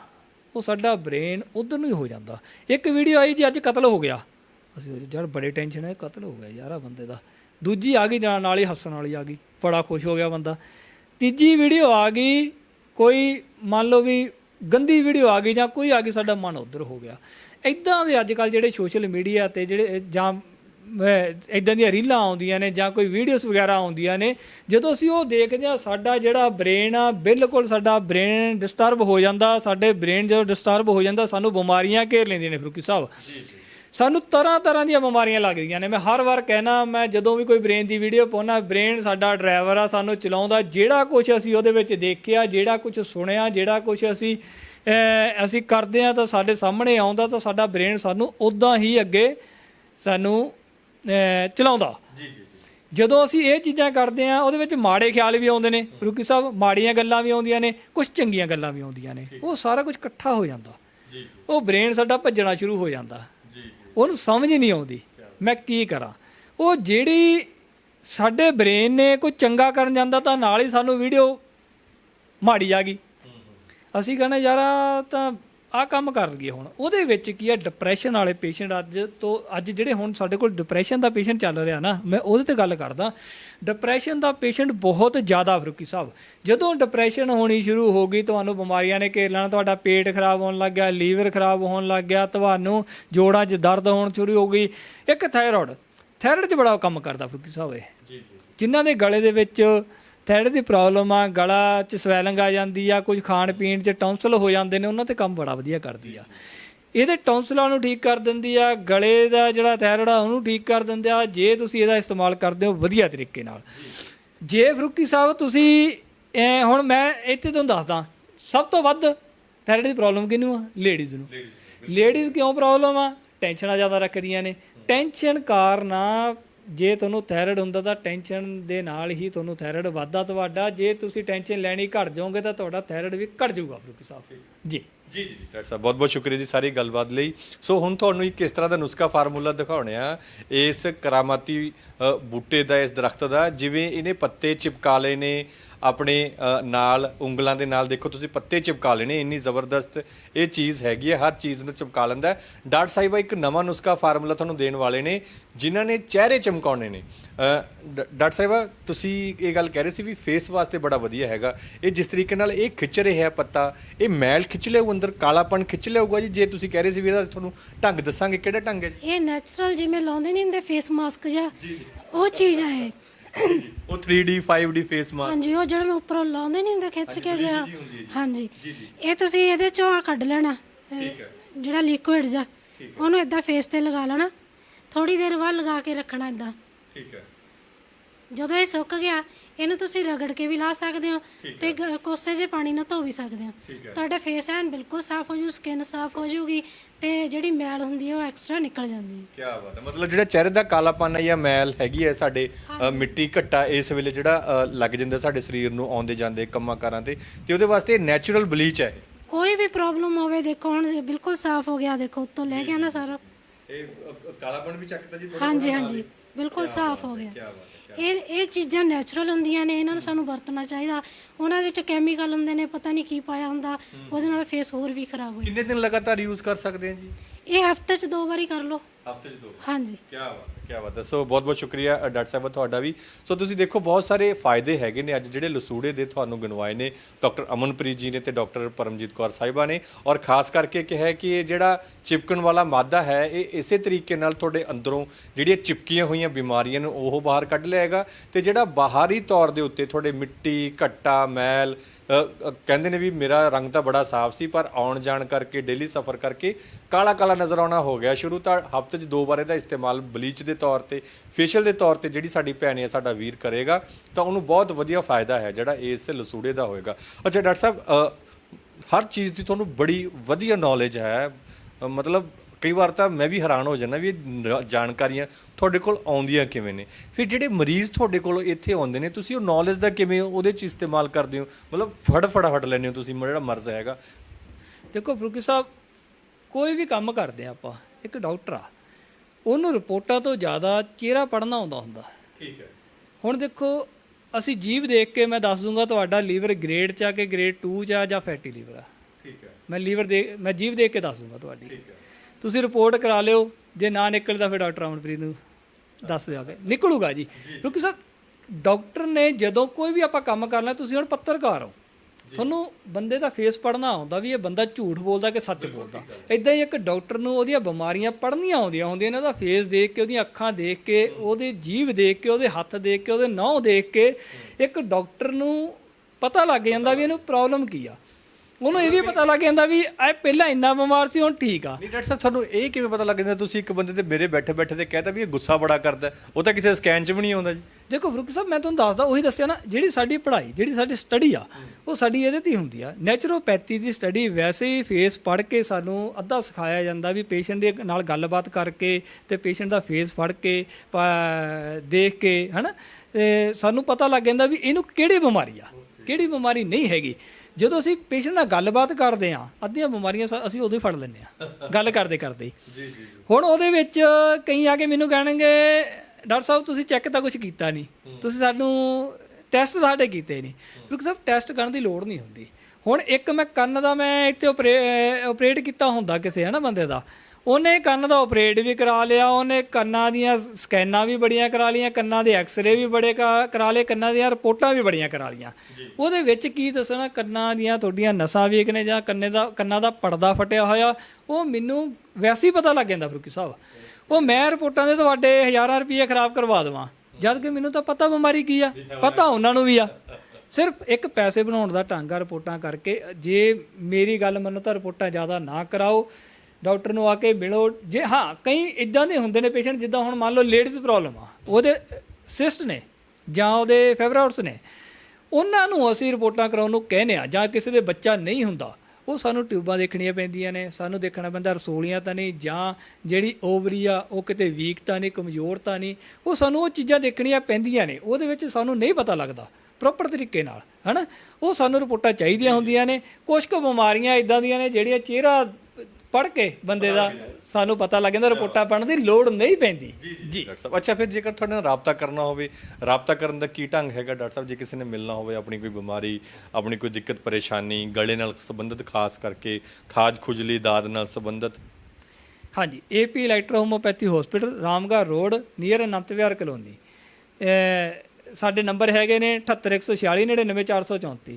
ਉਹ ਸਾਡਾ ਬ੍ਰੇਨ ਉਧਰ ਨੂੰ ਹੀ ਹੋ ਜਾਂਦਾ। ਇੱਕ ਵੀਡੀਓ ਆਈ ਜੀ ਅੱਜ ਕਤਲ ਹੋ ਗਿਆ। ਅਸੀਂ ਯਾਰ ਬੜੇ ਟੈਨਸ਼ਨ ਹੈ ਕਤਲ ਹੋ ਗਿਆ ਯਾਰ ਆ ਬੰਦੇ ਦਾ। ਦੂਜੀ ਆ ਗਈ ਨਾਲ ਹੀ ਹੱਸਣ ਵਾਲੀ ਆ ਗਈ। ਬੜਾ ਖੁਸ਼ ਹੋ ਗਿਆ ਬੰਦਾ। ਤੀਜੀ ਵੀਡੀਓ ਆ ਗਈ ਕੋਈ ਮੰਨ ਲਓ ਵੀ ਗੰਦੀ ਵੀਡੀਓ ਆ ਗਈ ਜਾਂ ਕੋਈ ਆ ਗਈ ਸਾਡਾ ਮਨ ਉਧਰ ਹੋ ਗਿਆ। ਇਦਾਂ ਦੇ ਅੱਜ ਕੱਲ ਜਿਹੜੇ ਸੋਸ਼ਲ ਮੀਡੀਆ ਤੇ ਜਿਹੜੇ ਜਾਂ ਇਦਾਂ ਦੀਆਂ ਰੀਲਾਂ ਆਉਂਦੀਆਂ ਨੇ ਜਾਂ ਕੋਈ ਵੀਡੀਓਜ਼ ਵਗੈਰਾ ਆਉਂਦੀਆਂ ਨੇ ਜਦੋਂ ਅਸੀਂ ਉਹ ਦੇਖਦੇ ਆ ਸਾਡਾ ਜਿਹੜਾ ਬ੍ਰੇਨ ਆ ਬਿਲਕੁਲ ਸਾਡਾ ਬ੍ਰੇਨ ਡਿਸਟਰਬ ਹੋ ਜਾਂਦਾ ਸਾਡੇ ਬ੍ਰੇਨ ਜਦੋਂ ਡਿਸਟਰਬ ਹੋ ਜਾਂਦਾ ਸਾਨੂੰ ਬਿਮਾਰੀਆਂ ਘੇਰ ਲੈਂਦੀਆਂ ਨੇ ਫਰੂਕੀ ਸਾਹਿਬ। ਸਾਨੂੰ ਤਰ੍ਹਾਂ ਤਰ੍ਹਾਂ ਦੀਆਂ ਬਿਮਾਰੀਆਂ ਲੱਗਦੀਆਂ ਨੇ। ਮੈਂ ਹਰ ਵਾਰ ਕਹਿਣਾ ਮੈਂ ਜਦੋਂ ਵੀ ਕੋਈ ਬ੍ਰੇਨ ਦੀ ਵੀਡੀਓ ਪਾਉਣਾ ਬ੍ਰੇਨ ਸਾਡਾ ਡਰਾਈਵਰ ਆ ਸਾਨੂੰ ਚਲਾਉਂਦਾ ਜਿਹੜਾ ਕੁਝ ਅਸੀਂ ਉਹਦੇ ਵਿੱਚ ਦੇਖਿਆ ਜਿਹੜਾ ਕੁਝ ਸੁਣਿਆ ਜਿਹੜਾ ਕੁਝ ਅਸੀਂ ਅਸੀਂ ਕਰਦੇ ਆ ਤਾਂ ਸਾਡੇ ਸਾਹਮਣੇ ਆਉਂਦਾ ਤਾਂ ਸਾਡਾ ਬ੍ਰੇਨ ਸਾਨੂੰ ਉਦਾਂ ਹੀ ਅੱਗੇ ਸਾਨੂੰ ਚਲਾਉਂਦਾ। ਜੀ ਜੀ ਜਦੋਂ ਅਸੀਂ ਇਹ ਚੀਜ਼ਾਂ ਕਰਦੇ ਆ ਉਹਦੇ ਵਿੱਚ ਮਾੜੇ ਖਿਆਲ ਵੀ ਆਉਂਦੇ ਨੇ ਰੁਕੀ ਸਾਹਿਬ ਮਾੜੀਆਂ ਗੱਲਾਂ ਵੀ ਆਉਂਦੀਆਂ ਨੇ ਕੁਝ ਚੰਗੀਆਂ ਗੱਲਾਂ ਵੀ ਆਉਂਦੀਆਂ ਨੇ। ਉਹ ਸਾਰਾ ਕੁਝ ਇਕੱਠਾ ਹੋ ਜਾਂਦਾ। ਜੀ ਉਹ ਬ੍ਰੇਨ ਸਾਡਾ ਭੱਜਣਾ ਸ਼ੁਰੂ ਹੋ ਜਾਂਦਾ। ਜੀ ਉਹਨੂੰ ਸਮਝ ਨਹੀਂ ਆਉਂਦੀ ਮੈਂ ਕੀ ਕਰਾਂ। ਉਹ ਜਿਹੜੀ ਸਾਡੇ ਬ੍ਰੇਨ ਨੇ ਕੋਈ ਚੰਗਾ ਕਰਨ ਜਾਂਦਾ ਤਾਂ ਨਾਲ ਹੀ ਸਾਨੂੰ ਵੀਡੀਓ ਮਾੜੀ ਆ ਗਈ। ਅਸੀਂ ਕਹਿੰਦੇ ਯਾਰ ਤਾਂ ਆ ਕੰਮ ਕਰ ਲਈਏ ਹੁਣ। ਉਹਦੇ ਵਿੱਚ ਕੀ ਹੈ ਡਿਪਰੈਸ਼ਨ ਵਾਲੇ ਪੇਸ਼ੈਂਟ ਅੱਜ ਤੋਂ ਅੱਜ ਜਿਹੜੇ ਹੁਣ ਸਾਡੇ ਕੋਲ ਡਿਪਰੈਸ਼ਨ ਦਾ ਪੇਸ਼ੈਂਟ ਚੱਲ ਰਿਹਾ ਨਾ ਮੈਂ ਉਹਦੇ ਤੇ ਗੱਲ ਕਰਦਾ। ਡਿਪਰੈਸ਼ਨ ਦਾ ਪੇਸ਼ੈਂਟ ਬਹੁਤ ਜ਼ਿਆਦਾ ਫਰੂਕੀ ਸਾਹਿਬ। ਜਦੋਂ ਡਿਪਰੈਸ਼ਨ ਹੋਣੀ ਸ਼ੁਰੂ ਹੋ ਗਈ ਤੁਹਾਨੂੰ ਬਿਮਾਰੀਆਂ ਨੇ ਘੇਰ ਲੈਣਾ ਤੁਹਾਡਾ ਪੇਟ ਖਰਾਬ ਹੋਣ ਲੱਗ ਗਿਆ ਲੀਵਰ ਖਰਾਬ ਹੋਣ ਲੱਗ ਗਿਆ ਤੁਹਾਨੂੰ ਜੋੜਾਂ 'ਚ ਦਰਦ ਹੋਣ ਸ਼ੁਰੂ ਹੋ ਗਈ। ਇੱਕ ਥਾਇਰਾਇਡ ਥਾਇਰਾਇਡ 'ਚ ਬੜਾ ਕੰਮ ਕਰਦਾ ਫਰੂਕੀ ਸਾਹਿਬ ਇਹ। ਜੀ। ਜਿਨ੍ਹਾਂ ਦੇ ਗਲੇ ਦੇ ਵਿੱਚ ਥਾਇਰਾਇਡ ਦੀ ਪ੍ਰੋਬਲਮ ਆ ਗਲਾ 'ਚ ਸਵੈਲਿੰਗ ਆ ਜਾਂਦੀ ਆ ਕੁਝ ਖਾਣ ਪੀਣ 'ਚ ਟੌਂਸਲ ਹੋ ਜਾਂਦੇ ਨੇ ਉਹਨਾਂ ਤੇ ਕੰਮ ਬੜਾ ਵਧੀਆ ਕਰਦੀ ਆ। ਇਹਦੇ ਟੌਂਸਲਾਂ ਨੂੰ ਠੀਕ ਕਰ ਦਿੰਦੀ ਆ ਗਲੇ ਦਾ ਜਿਹੜਾ ਥਾਇਰਾਇਡ ਆ ਉਹਨੂੰ ਠੀਕ ਕਰ ਦਿੰਦੇ ਆ ਜੇ ਤੁਸੀਂ ਇਹਦਾ ਇਸਤੇਮਾਲ ਕਰਦੇ ਹੋ ਵਧੀਆ ਤਰੀਕੇ ਨਾਲ। ਜੇ ਫਰੂਕੀ ਸਾਹਿਬ ਤੁਸੀਂ ਐਂ ਹੁਣ ਮੈਂ ਇੱਥੇ ਤੁਹਾਨੂੰ ਦੱਸਦਾ ਸਭ ਤੋਂ ਵੱਧ ਥਾਇਰਾਇਡ ਦੀ ਪ੍ਰੋਬਲਮ ਕਿਹਨੂੰ ਆ? ਲੇਡੀਜ਼ ਨੂੰ। ਲੇਡੀਜ਼ ਕਿਉਂ ਪ੍ਰੋਬਲਮ ਆ? ਟੈਨਸ਼ਨਾਂ ਜ਼ਿਆਦਾ ਰੱਖਦੀਆਂ ਨੇ। ਟੈਨਸ਼ਨ ਕਾਰਨ ਆ ਜੇ ਤੁਹਾਨੂੰ ਥਾਇਰਾਇਡ ਹੁੰਦਾ ਤਾਂ ਟੈਨਸ਼ਨ ਦੇ ਨਾਲ ਹੀ ਤੁਹਾਨੂੰ ਥਾਇਰਾਇਡ ਵੱਧਦਾ ਤੁਹਾਡਾ। ਜੇ ਤੁਸੀਂ ਟੈਨਸ਼ਨ ਲੈਣੀ ਘਟ ਜਾਓਗੇ ਤਾਂ ਤੁਹਾਡਾ ਥਾਇਰਾਇਡ ਵੀ ਘਟ ਜਾਊਗਾ ਫਰੂਕੀ ਸਾਹਿਬ। ਜੀ। ਜੀ ਜੀ ਡਾਕਟਰ ਸਾਹਿਬ, ਬਹੁਤ ਬਹੁਤ ਸ਼ੁਕਰੀਆ ਜੀ ਸਾਰੀ ਗੱਲਬਾਤ ਲਈ। ਸੋ ਹੁਣ ਤੁਹਾਨੂੰ ਇੱਕ ਕਿਸ ਤਰ੍ਹਾਂ ਦਾ ਨੁਸਖਾ ਫਾਰਮੂਲਾ ਦਿਖਾਉਣੇ ਆ। ਇਸ ਕਰਾਮਾਤੀ ਬੂਟੇ ਦਾ, ਇਸ ਦਰਖਤ ਦਾ, ਜਿਵੇਂ ਇਹਨੇ ਪੱਤੇ ਚਿਪਕਾ ਲਏ ਨੇ ਆਪਣੇ ਨਾਲ ਉਂਗਲਾਂ ਦੇ ਨਾਲ ਦੇਖੋ ਤੁਸੀਂ ਪੱਤੇ ਚਿਪਕਾ ਲੈਣੇ ਇੰਨੀ ਜ਼ਬਰਦਸਤ ਇਹ ਚੀਜ਼ ਹੈਗੀ ਹੈ ਹਰ ਚੀਜ਼ ਨੂੰ ਚਿਪਕਾ ਲੈਂਦਾ ਹੈ। ਡਾਕਟਰ ਸਾਹਿਬਾ ਇੱਕ ਨਵਾਂ ਨੁਸਖਾ ਫਾਰਮੂਲਾ ਤੁਹਾਨੂੰ ਦੇਣ ਵਾਲੇ ਨੇ ਜਿਨ੍ਹਾਂ ਨੇ ਚਿਹਰੇ ਚਮਕਾਉਣੇ ਨੇ। ਡਾਕਟਰ ਸਾਹਿਬਾ ਤੁਸੀਂ ਇਹ ਗੱਲ ਕਹਿ ਰਹੇ ਸੀ ਵੀ ਫੇਸ ਵਾਸਤੇ ਬੜਾ ਵਧੀਆ ਹੈਗਾ। ਇਹ ਜਿਸ ਤਰੀਕੇ ਨਾਲ ਇਹ ਖਿੱਚ ਰਿਹਾ ਪੱਤਾ ਇਹ ਮੈਲ ਖਿੱਚ ਲਿਆਊ ਅੰਦਰ ਕਾਲਾਪਣ ਖਿੱਚ ਲਿਆਊਗਾ ਜੀ। ਜੇ ਤੁਸੀਂ ਕਹਿ ਰਹੇ ਸੀ ਵੀ ਇਹਦਾ ਤੁਹਾਨੂੰ ਢੰਗ ਦੱਸਾਂਗੇ ਕਿਹੜਾ ਢੰਗ ਹੈ ਇਹ ਨੈਚੁਰਲ ਜਿਵੇਂ ਲਾਉਂਦੇ ਨਹੀਂ ਹੁੰਦੇ ਫੇਸ ਮਾਸਕ ਜਾਂ ਉਹ ਚੀਜ਼ ਇਹ ਉਹ 3D 5D ਫੇਸ ਮਾਸਕ ਹਾਂਜੀ ਉਹ ਜਿਹੜਾ ਮੈਂ ਉੱਪਰੋਂ ਲਾਉਂਦੇ ਨਹੀਂ ਹੁੰਦੇ ਖਿੱਚ ਕੇ ਜਿਹਾ। ਹਾਂਜੀ। ਇਹ ਤੁਸੀਂ ਇਹਦੇ ਚੋਂ ਆ ਕੱਢ ਲੈਣਾ। ਜਿਹੜਾ ਲਿਕੁਇਡ ਜਾ ਉਹਨੂੰ ਇਦਾਂ ਫੇਸ ਤੇ ਲਗਾ ਲੈਣਾ। ਥੋੜੀ ਦੇਰ ਬਾਅਦ ਲਗਾ ਕੇ ਰੱਖਣਾ ਇਦਾਂ ਠੀਕ ਹੈ। ਜਦੋਂ ਇਹ ਸੁੱਕ ਗਿਆ ਇਹਨੂੰ ਤੁਸੀਂ ਰਗੜ ਕੇ ਵੀ ਲਾ ਸਕਦੇ ਹੋ ਤੇ ਗ- ਕੋਸੇ ਜੇ ਪਾਣੀ ਨਾਲ ਧੋ ਵੀ ਸਕਦੇ ਹੋ। ਤੁਹਾਡਾ ਫੇਸ ਐਨ ਬਿਲਕੁਲ ਸਾਫ਼ ਹੋ ਜੂ ਸਕਿਨ ਸਾਫ਼ ਹੋ ਜੂਗੀ ਤੇ ਜਿਹੜੀ ਮੈਲ ਹੁੰਦੀ ਹੈ ਉਹ ਐਕਸਟਰਾ ਨਿਕਲ ਜਾਂਦੀ ਹੈ। ਕੀ ਬਾਤ ਹੈ। ਮਤਲਬ ਜਿਹੜਾ ਚਿਹਰੇ ਦਾ ਕਾਲਾਪਨ ਹੈ ਜਾਂ ਮੈਲ ਹੈਗੀ ਹੈ ਸਾਡੇ ਅ, ਮਿੱਟੀ ਘੱਟਾ ਇਸ ਵੇਲੇ ਜਿਹੜਾ ਅ, ਲੱਗ ਜਾਂਦਾ ਸਾਡੇ ਸਰੀਰ ਨੂੰ ਆਉਂਦੇ ਜਾਂਦੇ ਕੰਮਾਂ ਕਾਰਾਂ ਤੇ ਤੇ ਉਹਦੇ ਵਾਸਤੇ ਨੈਚੁਰਲ ਬਲੀਚ ਹੈ ਕੋਈ ਵੀ ਪ੍ਰੋਬਲਮ ਹੋਵੇ ਦੇਖੋ ਹੁਣ ਇਹ ਬਿਲਕੁਲ ਸਾਫ਼ ਹੋ ਗਿਆ ਦੇਖੋ ਉੱਤੋਂ ਲੈ ਗਿਆ ਨਾ ਸਾਰਾ। ਇਹ ਕਾਲਾਪਨ ਵੀ ਚੱਕਦਾ ਜੀ ਹਾਂਜੀ ਹਾਂਜੀ। ਬਿਲਕੁਲ ਸਾਫ਼ ਹੋ ਗਿਆ। ਇਹ ਇਹ ਚੀਜ਼ਾਂ ਨੈਚੁਰਲ ਹੁੰਦੀਆਂ ਨੇ ਇਹਨਾਂ ਨੂੰ ਸਾਨੂੰ ਵਰਤਣਾ ਚਾਹੀਦਾ। ਉਹਨਾਂ ਦੇ ਵਿੱਚ ਕੈਮੀਕਲ ਹੁੰਦੇ ਨੇ ਪਤਾ ਨਹੀਂ ਕੀ ਪਾਇਆ ਹੁੰਦਾ ਉਹਦੇ ਨਾਲ ਫੇਸ ਹੋਰ ਵੀ ਖਰਾਬ ਹੋ ਜਾਂਦਾ। ਕਿੰਨੇ ਦਿਨ ਲਗਾਤਾਰ ਯੂਜ਼ ਕਰ ਸਕਦੇ ਹਾਂ ਜੀ? ਇਹ ਹਫ਼ਤੇ 'ਚ ਦੋ ਵਾਰੀ ਕਰ ਲਓ। ਹਫ਼ਤੇ 'ਚ ਦੋ ਹਾਂਜੀ। ਕੀ ਬਾਤ। ਕਿਆ ਬਾਤ ਹੈ। ਸੋ ਬਹੁਤ ਬਹੁਤ ਸ਼ੁਕਰੀਆ ਅ, ਡਾਕਟਰ ਸਾਹਿਬ ਤੁਹਾਡਾ ਵੀ। ਸੋ ਤੁਸੀਂ ਦੇਖੋ ਬਹੁਤ ਸਾਰੇ ਫਾਇਦੇ ਹੈਗੇ ਨੇ। ਅੱਜ ਜਿਹੜੇ ਲਸੂੜੇ ਦੇ ਤੁਹਾਨੂੰ ਗਿਣਵਾਏ ਨੇ ਡਾਕਟਰ ਅਮਨਪ੍ਰੀਤ ਜੀ ਨੇ ਤੇ ਡਾਕਟਰ ਪਰਮਜੀਤ ਕੌਰ ਸਾਹਿਬਾ ਨੇ। ਔਰ ਖਾਸ ਕਰਕੇ ਕਿਹਾ ਹੈ ਕਿ ਇਹ ਜਿਹੜਾ ਚਿਪਕਣ ਵਾਲਾ ਮਾਦਾ ਹੈ ਇਹ ਇਸੇ ਤਰੀਕੇ ਨਾਲ ਤੁਹਾਡੇ ਅੰਦਰੋਂ ਜਿਹੜੀਆਂ ਚਿਪਕੀਆਂ ਹੋਈਆਂ ਬਿਮਾਰੀਆਂ ਨੂੰ ਉਹ ਬਾਹਰ ਕੱਢ ਲਿਆਏਗਾ ਤੇ ਜਿਹੜਾ ਬਾਹਰੀ ਤੌਰ ਦੇ ਉੱਤੇ ਤੁਹਾਡੇ ਮਿੱਟੀ ਘੱਟਾ ਮੈਲ ਅ, ਅ, ਕਹਿੰਦੇ ਨੇ ਵੀ ਮੇਰਾ ਰੰਗ ਤਾਂ ਬੜਾ ਸਾਫ਼ ਸੀ ਪਰ ਆਉਣ ਜਾਣ ਕਰਕੇ ਡੇਲੀ ਸਫ਼ਰ ਕਰਕੇ ਕਾਲਾ ਕਾਲਾ ਨਜ਼ਰ ਆਉਣਾ ਹੋ ਗਿਆ। ਸ਼ੁਰੂ ਤਾਂ ਹਫ਼ਤੇ 'ਚ ਦੋ ਵਾਰ ਇਹਦਾ ਇਸਤੇਮਾਲ ਬਲੀਚ ਦੇ ਤੌਰ ਤੇ ਫੇਸ਼ੀਅਲ ਦੇ ਤੌਰ ਤੇ ਜਿਹੜੀ ਸਾਡੀ ਭੈਣ ਹੈ ਸਾਡਾ ਵੀਰ ਕਰੇਗਾ, ਤਾਂ ਉਹਨੂੰ ਬਹੁਤ ਵਧੀਆ ਫਾਇਦਾ ਹੈ ਜਿਹੜਾ ਇਸ ਲਸੂੜੇ ਦਾ ਹੋਏਗਾ। ਅੱਛਾ, ਡਾਕਟਰ ਸਾਹਿਬ ਹਰ ਚੀਜ਼ ਦੀ ਤੁਹਾਨੂੰ ਬੜੀ ਵਧੀਆ ਨੌਲੇਜ ਹੈ। ਮਤਲਬ ਕਈ ਵਾਰ ਤਾਂ ਮੈਂ ਵੀ ਹੈਰਾਨ ਹੋ ਜਾਂਦਾ ਵੀ ਇਹ ਨ- ਜਾਣਕਾਰੀਆਂ ਤੁਹਾਡੇ ਕੋਲ ਆਉਂਦੀਆਂ ਕਿਵੇਂ ਨੇ? ਫਿਰ ਜਿਹੜੇ ਮਰੀਜ਼ ਤੁਹਾਡੇ ਕੋਲ ਇੱਥੇ ਆਉਂਦੇ ਨੇ, ਤੁਸੀਂ ਉਹ ਨੌਲੇਜ ਦਾ ਕਿਵੇਂ ਉਹਦੇ ਚ ਇਸਤੇਮਾਲ ਕਰਦੇ ਹੋ? ਮਤਲਬ ਫੜ ਫੜਾਫਟ ਲੈਂਦੇ ਹੋ ਤੁਸੀਂ ਜਿਹੜਾ ਮਰਜ਼ ਹੈਗਾ। ਦੇਖੋ, ਫਰੂਕੀ ਸਾਹਿਬ, ਕੋਈ ਵੀ ਕੰਮ ਕਰਦੇ ਆ ਆਪਾਂ, ਇੱਕ ਡਾਕਟਰ ਆ। ਉਹਨੂੰ ਰਿਪੋਰਟਾਂ ਤੋਂ ਜ਼ਿਆਦਾ ਚਿਹਰਾ ਪੜਨਾ ਆਉਂਦਾ ਹੁੰਦਾ ਠੀਕ ਹੈ। ਹੁਣ ਦੇਖੋ ਅਸੀਂ ਜੀਵ ਦੇਖ ਕੇ ਮੈਂ ਦੱਸ ਦੂੰਗਾ ਤੁਹਾਡਾ ਲੀਵਰ ਗ੍ਰੇਡ ਚ ਆ ਕਿ ਗ੍ਰੇਡ 2 ਚ ਆ ਜਾਂ ਫੈਟੀ ਲੀਵਰ ਆ। ਠੀਕ ਹੈ। ਮੈਂ ਲੀਵਰ ਦੇ ਮੈਂ ਜੀਵ ਦੇਖ ਕੇ ਦੱਸ ਦੂੰਗਾ ਤੁਹਾਡੀ। ਠੀਕ ਹੈ। ਤੁਸੀਂ ਰਿਪੋਰਟ ਕਰਾ ਲਿਓ ਜੇ ਨਾ ਨਿਕਲਦਾ ਫਿਰ ਡਾਕਟਰ ਅਮਨਪ੍ਰੀਤ ਨੂੰ ਦੱਸ ਦਿਓਗੇ ਨਿਕਲੂਗਾ ਜੀ। ਕਿਉਂਕਿ ਸਰ ਡਾਕਟਰ ਨੇ ਜਦੋਂ ਕੋਈ ਵੀ ਆਪਾਂ ਕੰਮ ਕਰਨਾ ਤੁਸੀਂ ਹੁਣ ਪੱਤਰਕਾਰ ਹੋ। ਤੁਹਾਨੂੰ ਬੰਦੇ ਦਾ ਫੇਸ ਪੜਨਾ ਆਉਂਦਾ ਵੀ ਇਹ ਬੰਦਾ ਝੂਠ ਬੋਲਦਾ ਕਿ ਸੱਚ ਬੋਲਦਾ। ਇਦਾਂ ਹੀ। ਇੱਕ ਡਾਕਟਰ ਨੂੰ ਉਹਦੀਆਂ ਬਿਮਾਰੀਆਂ ਪੜਨੀਆਂ ਆਉਂਦੀਆਂ ਹੁੰਦੀਆਂ ਨੇ ਉਹਦਾ ਫੇਸ ਦੇਖ ਕੇ ਉਹਦੀਆਂ ਅੱਖਾਂ ਦੇਖ ਕੇ ਉਹਦੇ ਜੀਭ ਦੇਖ ਕੇ ਉਹਦੇ ਹੱਥ ਦੇਖ ਕੇ ਉਹਦੇ ਨਹੁੰ ਦੇਖ ਕੇ ਇੱਕ ਡਾਕਟਰ ਨੂੰ ਪਤਾ ਲੱਗ ਜਾਂਦਾ ਵੀ ਇਹਨੂੰ ਪ੍ਰੋਬਲਮ ਕੀ ਆ। ਉਹਨੂੰ ਇਹ ਵੀ ਪਤਾ ਲੱਗ ਜਾਂਦਾ ਵੀ ਇਹ ਪਹਿਲਾਂ ਇੰਨਾ ਬਿਮਾਰ ਸੀ ਹੁਣ ਠੀਕ ਆ। ਨਹੀਂ ਡਾਕਟਰ ਸਾਹਿਬ ਤੁਹਾਨੂੰ ਇਹ ਕਿਵੇਂ ਪਤਾ ਲੱਗ ਜਾਂਦਾ ਤੁਸੀਂ ਇੱਕ ਬੰਦੇ ਤੇ ਮੇਰੇ ਬੈਠੇ ਬੈਠੇ ਤੇ ਕਹਤਾ ਵੀ ਇਹ ਗੁੱਸਾ ਬੜਾ ਕਰਦਾ ਹੈ। ਉਹ ਤਾਂ ਕਿਸੇ ਸਕੈਨ 'ਚ ਵੀ ਨਹੀਂ ਆਉਂਦਾ ਜੀ। ਦੇਖੋ ਫਰੂਕ ਸਾਹਿਬ ਮੈਂ ਤੁਹਾਨੂੰ ਦੱਸਦਾ ਉਹੀ ਦੱਸਿਆ ਨਾ ਜਿਹੜੀ ਸਾਡੀ ਪੜ੍ਹਾਈ ਜਿਹੜੀ ਸਾਡੀ ਸਟੱਡੀ ਆ ਉਹ ਸਾਡੀ ਇਹਦੇ ਤੇ ਹੀ ਹੁੰਦੀ ਆ। ਨੈਚੁਰੋਪੈਥੀ ਦੀ ਸਟੱਡੀ ਵੈਸੇ ਹੀ ਫੇਸ ਪੜ੍ਹ ਕੇ ਸਾਨੂੰ ਅੱਧਾ ਸਿਖਾਇਆ ਜਾਂਦਾ ਵੀ ਪੇਸ਼ੈਂਟ ਦੇ ਨਾਲ ਗੱਲਬਾਤ ਕਰਕੇ ਤੇ ਪੇਸ਼ੈਂਟ ਦਾ ਫੇਸ ਫੜ ਕੇ ਪ- ਦੇਖ ਕੇ ਹਨਾ? ਤੇ ਸਾਨੂੰ ਪਤਾ ਲੱਗ ਜਾਂਦਾ ਵੀ ਇਹਨੂੰ ਕਿਹੜੀ ਬਿਮਾਰੀ ਆ? ਕਿਹੜੀ ਬਿਮਾਰੀ ਨਹੀਂ ਹੈਗੀ। ਜਦੋਂ ਅਸੀਂ ਪੇਸ਼ੈਂਟ ਨਾਲ ਗੱਲਬਾਤ ਕਰਦੇ ਆ ਅੱਧੀਆਂ ਬਿਮਾਰੀਆਂ ਸਾ- ਅਸੀਂ ਉਦੋਂ ਹੀ ਫੜ ਲੈਂਦੇ ਆ ਗੱਲ ਕਰਦੇ ਕਰਦੇ ਜੀ ਜੀ ਹੁਣ ਉਹਦੇ ਵਿੱਚ ਕਈ ਆ ਕੇ ਮੈਨੂੰ ਕਹਿਣਗੇ ਡਾਕਟਰ ਸਾਹਿਬ ਤੁਸੀਂ ਚੈੱਕ ਤਾਂ ਕੁਝ ਕੀਤਾ ਨਹੀਂ। ਤੁਸੀਂ ਸਾਨੂੰ ਟੈਸਟ ਸਾਡੇ ਕੀਤੇ ਨਹੀਂ। ਕਿਉਂਕਿ ਸਾਹਿਬ ਟੈਸਟ ਕਰਨ ਦੀ ਲੋੜ ਨਹੀਂ ਹੁੰਦੀ। ਹੁਣ ਇੱਕ ਮੈਂ ਕੰਨ ਦਾ ਮੈਂ ਇੱਥੇ ਆਪਰੇਟ ਕੀਤਾ ਹੁੰਦਾ ਕਿਸੇ ਹਨਾ ਬੰਦੇ ਦਾ। ਉਹਨੇ ਕੰਨ ਦਾ ਆਪਰੇਟ ਵੀ ਕਰਾ ਲਿਆ ਉਹਨੇ ਕੰਨਾਂ ਦੀਆਂ ਸਕੈਨਾਂ ਵੀ ਬੜੀਆਂ ਕਰਾ ਲਈਆਂ ਕੰਨਾਂ ਦੇ ਐਕਸ-ਰੇ ਵੀ ਬੜੇ ਕਰਾ ਲਏ ਕੰਨਾਂ ਦੀਆਂ ਰਿਪੋਰਟਾਂ ਵੀ ਬੜੀਆਂ ਕਰਾ ਲਈਆਂ। ਉਹਦੇ ਵਿੱਚ ਕੀ ਦੱਸਣਾ ਕੰਨਾਂ ਦੀਆਂ ਤੁਹਾਡੀਆਂ ਨਸਾਂ ਵੀਕ ਨੇ ਜਾਂ ਕੰਨੇ ਦਾ ਕੰਨਾਂ ਦਾ ਪਰਦਾ ਫਟਿਆ ਹੋਇਆ ਉਹ ਮੈਨੂੰ ਵੈਸੇ ਹੀ ਪਤਾ ਲੱਗ ਜਾਂਦਾ ਫਰੂਕੀ ਸਾਹਿਬ। ਉਹ ਮੈਂ ਰਿਪੋਰਟਾਂ ਦੇ ਤੁਹਾਡੇ ਹਜ਼ਾਰਾਂ ਰੁਪਏ ਖਰਾਬ ਕਰਵਾ ਦੇਵਾਂ ਜਦ ਕਿ ਮੈਨੂੰ ਤਾਂ ਪਤਾ ਬਿਮਾਰੀ ਕੀ ਆ ਪਤਾ ਉਹਨਾਂ ਨੂੰ ਵੀ ਆ। ਸਿਰਫ ਇੱਕ ਪੈਸੇ ਬਣਾਉਣ ਦਾ ਢੰਗ ਆ ਰਿਪੋਰਟਾਂ ਕਰਕੇ ਜੇ ਮੇਰੀ ਗੱਲ ਮੰਨੋ ਤਾਂ ਰਿਪੋਰਟਾਂ ਜ਼ਿਆਦਾ ਨਾ ਕਰਾਓ। ਡਾਕਟਰ ਨੂੰ ਆ ਕੇ ਮਿਲੋ ਜੇ ਹਾਂ, ਕਈ ਇਦਾਂ ਦੇ ਹੁੰਦੇ ਨੇ ਪੇਸ਼ੈਂਟ ਜਿੱਦਾਂ ਹੁਣ ਮੰਨ ਲਓ ਲੇਡੀਜ਼ ਪ੍ਰੋਬਲਮ ਆ, ਉਹਦੇ ਸਿਸਟ ਨੇ ਜਾਂ ਉਹਦੇ ਫੇਵਰਾਉਟਸ ਨੇ, ਉਹਨਾਂ ਨੂੰ ਅਸੀਂ ਰਿਪੋਰਟਾਂ ਕਰਾਉਣ ਨੂੰ ਕਹਿੰਦੇ ਆ, ਜਾਂ ਕਿਸੇ ਦੇ ਬੱਚਾ ਨਹੀਂ ਹੁੰਦਾ, ਉਹ ਸਾਨੂੰ ਟਿਊਬਾਂ ਦੇਖਣੀਆਂ ਪੈਂਦੀਆਂ ਨੇ, ਸਾਨੂੰ ਦੇਖਣਾ ਪੈਂਦਾ ਰਸੋਲੀਆਂ ਤਾਂ ਨਹੀਂ, ਜਾਂ ਜਿਹੜੀ ਓਵਰੀ ਆ, ਉਹ ਕਿਤੇ ਵੀਕ ਤਾਂ ਨਹੀਂ, ਕਮਜ਼ੋਰ ਤਾਂ ਨਹੀਂ, ਉਹ ਸਾਨੂੰ ਉਹ ਚੀਜ਼ਾਂ ਦੇਖਣੀਆਂ ਪੈਂਦੀਆਂ ਨੇ, ਉਹਦੇ ਵਿੱਚ ਸਾਨੂੰ ਨਹੀਂ ਪਤਾ ਲੱਗਦਾ ਪ੍ਰੋਪਰ ਤਰੀਕੇ ਨਾਲ, ਹਨਾ? ਉਹ ਸਾਨੂੰ ਰਿਪੋਰਟਾਂ ਚਾਹੀਦੀਆਂ ਹੁੰਦੀਆਂ ਨੇ ਕੁਝ ਕੁ ਬਿਮਾਰੀਆਂ ਇਦਾਂ ਦੀਆਂ ਨੇ, ਜਿਹੜੀਆਂ ਚਿਹਰਾ ਪੜ੍ਹ ਕੇ ਬੰਦੇ ਦਾ ਸਾਨੂੰ ਪਤਾ ਲੱਗ ਜਾਂਦਾ ਰਿਪੋਰਟਾਂ ਪੜ੍ਹਨ ਦੀ ਲੋੜ ਨਹੀਂ ਪੈਂਦੀ। ਜੀ ਡਾਕਟਰ ਸਾਹਿਬ। ਅੱਛਾ ਫਿਰ ਜੇਕਰ ਤੁਹਾਡੇ ਨਾਲ ਰਾਬਤਾ ਕਰਨਾ ਹੋਵੇ ਰਾਬਤਾ ਕਰਨ ਦਾ ਕੀ ਢੰਗ ਹੈਗਾ ਡਾਕਟਰ ਸਾਹਿਬ? ਜੇ ਕਿਸੇ ਨੇ ਮਿਲਣਾ ਹੋਵੇ ਆਪਣੀ ਕੋਈ ਬਿਮਾਰੀ ਆਪਣੀ ਕੋਈ ਦਿੱਕਤ ਪਰੇਸ਼ਾਨੀ ਗਲੇ ਨਾਲ ਸੰਬੰਧਿਤ ਖਾਸ ਕਰਕੇ ਖਾਜ ਖੁਜਲੀ ਦਾਦ ਨਾਲ ਸੰਬੰਧਿਤ? ਹਾਂਜੀ AP electro homeopathy hospital Ramgarh road near Anant Vihar colony ਸਾਡੇ ਨੰਬਰ ਹੈਗੇ ਨੇ 78146 99434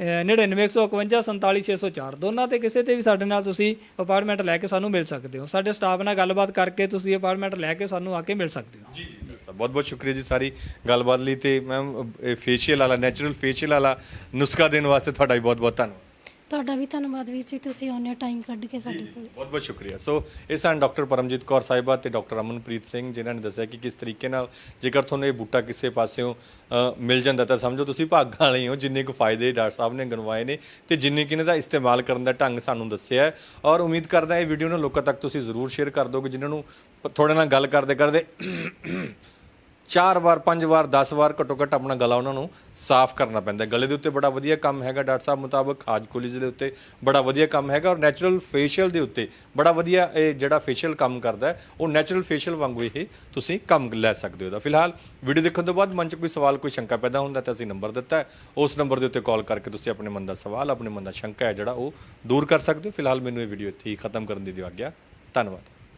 99151 47604 ਦੋਨਾਂ ਤੇ ਕਿਸੇ ਤੇ ਵੀ ਸਾਡੇ ਨਾਲ ਤੁਸੀਂ ਅਪਾਰਟਮੈਂਟ ਲੈ ਕੇ ਸਾਨੂੰ ਮਿਲ ਸਕਦੇ ਹੋ। ਸਾਡੇ ਸਟਾਫ ਨਾਲ ਗੱਲਬਾਤ ਕਰਕੇ ਤੁਸੀਂ ਅਪਾਰਟਮੈਂਟ ਲੈ ਕੇ ਸਾਨੂੰ ਆ ਕੇ ਮਿਲ ਸਕਦੇ ਹੋ। ਜੀ ਜੀ ਬਹੁਤ ਬਹੁਤ ਸ਼ੁਕਰੀਆ ਜੀ ਸਾਰੀ ਗੱਲਬਾਤ ਲਈ ਤੇ ਮੈਮ ਫੇਸ਼ੀਅਲ ਵਾਲਾ ਨੈਚੁਰਲ ਫੇਸ਼ੀਅਲ ਵਾਲਾ ਨੁਸਖਾ ਦੇਣ ਵਾਸਤੇ ਤੁਹਾਡਾ ਵੀ ਬਹੁਤ ਬਹੁਤ ਧੰਨਵਾਦ। ਤੁਹਾਡਾ ਵੀ ਧੰਨਵਾਦ ਵੀਰ ਜੀ ਤੁਸੀਂ ਆਉਂਦੇ ਟਾਈਮ ਕੱਢ ਕੇ ਸਾਡੇ ਕੋਲ। ਬਹੁਤ ਬਹੁਤ ਸ਼ੁਕਰੀਆ। ਸੋ ਇਹ ਸਨ ਡਾਕਟਰ ਪਰਮਜੀਤ ਕੌਰ ਸਾਹਿਬਾ ਤੇ ਡਾਕਟਰ ਅਮਨਪ੍ਰੀਤ ਸਿੰਘ ਜਿਨ੍ਹਾਂ ਨੇ ਦੱਸਿਆ ਕਿ ਕਿਸ ਤਰੀਕੇ ਨਾਲ ਜੇਕਰ ਤੁਹਾਨੂੰ ਇਹ ਬੂਟਾ ਕਿਸੇ ਪਾਸਿਓਂ ਮਿਲ ਜਾਂਦਾ ਤਾਂ ਸਮਝੋ ਤੁਸੀਂ ਭਾਗਾਂ ਵਾਲੇ ਹੋ ਜਿੰਨੇ ਕੁ ਫਾਇਦੇ ਡਾਕਟਰ ਸਾਹਿਬ ਨੇ ਗਨਵਾਏ ਨੇ ਤੇ ਜਿੰਨੇ ਕਿ ਇਹਨਾਂ ਦਾ ਇਸਤੇਮਾਲ ਕਰਨ ਦਾ ਢੰਗ ਸਾਨੂੰ ਦੱਸਿਆ ਹੈ। ਔਰ ਉਮੀਦ ਕਰਦਾ ਇਹ ਵੀਡੀਓ ਨੂੰ ਲੋਕਾਂ ਤੱਕ ਤੁਸੀਂ ਜ਼ਰੂਰ ਸ਼ੇਅਰ ਕਰ ਦੋਗੇ ਜਿਨ੍ਹਾਂ ਨੂੰ ਤੁਹਾਡੇ ਨਾਲ ਗੱਲ ਕਰਦੇ ਕਰਦੇ ਚਾਰ ਵਾਰ, ਪੰਜ ਵਾਰ 10 ਵਾਰ ਘੱਟੋ ਘੱਟ ਆਪਣਾ ਗਲਾ ਉਹਨਾਂ ਨੂੰ ਸਾਫ਼ ਕਰਨਾ ਪੈਂਦਾ ਗਲੇ ਦੇ ਉੱਤੇ ਬੜਾ ਵਧੀਆ ਕੰਮ ਹੈਗਾ ਡਾਕਟਰ ਸਾਹਿਬ ਮੁਤਾਬਕ, ਖਾਜ ਕੋਲਿਜ ਦੇ ਉੱਤੇ ਬੜਾ ਵਧੀਆ ਕੰਮ ਹੈਗਾ ਔਰ ਨੈਚੁਰਲ ਫੇਸ਼ੀਅਲ ਦੇ ਉੱਤੇ ਬੜਾ ਵਧੀਆ ਇਹ ਜਿਹੜਾ ਫੇਸ਼ੀਅਲ ਕੰਮ ਕਰਦਾ ਉਹ ਨੈਚੁਰਲ ਫੇਸ਼ੀਅਲ ਵਾਂਗੂ ਇਹ ਤੁਸੀਂ ਕੰਮ ਲੈ ਸਕਦੇ ਹੋ। ਦਾ ਫਿਲਹਾਲ ਵੀਡੀਓ ਦੇਖਣ ਤੋਂ ਬਾਅਦ ਮਨ 'ਚ ਕੋਈ ਸਵਾਲ, ਕੋਈ ਸ਼ੰਕਾ ਪੈਦਾ ਹੁੰਦਾ ਤਾਂ ਅਸੀਂ ਨੰਬਰ ਦਿੱਤਾ ਹੈ। ਉਸ ਨੰਬਰ ਦੇ ਉੱਤੇ ਕਾਲ ਕਰਕੇ ਤੁਸੀਂ ਆਪਣੇ ਮਨ ਦਾ ਸਵਾਲ, ਆਪਣੇ ਮਨ ਦਾ ਸ਼ੰਕਾ ਹੈ ਜਿਹੜਾ ਉਹ ਦੂਰ ਕਰ ਸਕਦੇ ਹੋ। ਫਿਲਹਾਲ ਮੈਨੂੰ ਇਹ ਵੀਡੀਓ ਇੱਥੇ ਹੀ ਖਤਮ ਕਰਨ ਦੀ ਦਿਓ ਆਗਿਆ। ਧੰਨਵਾਦ।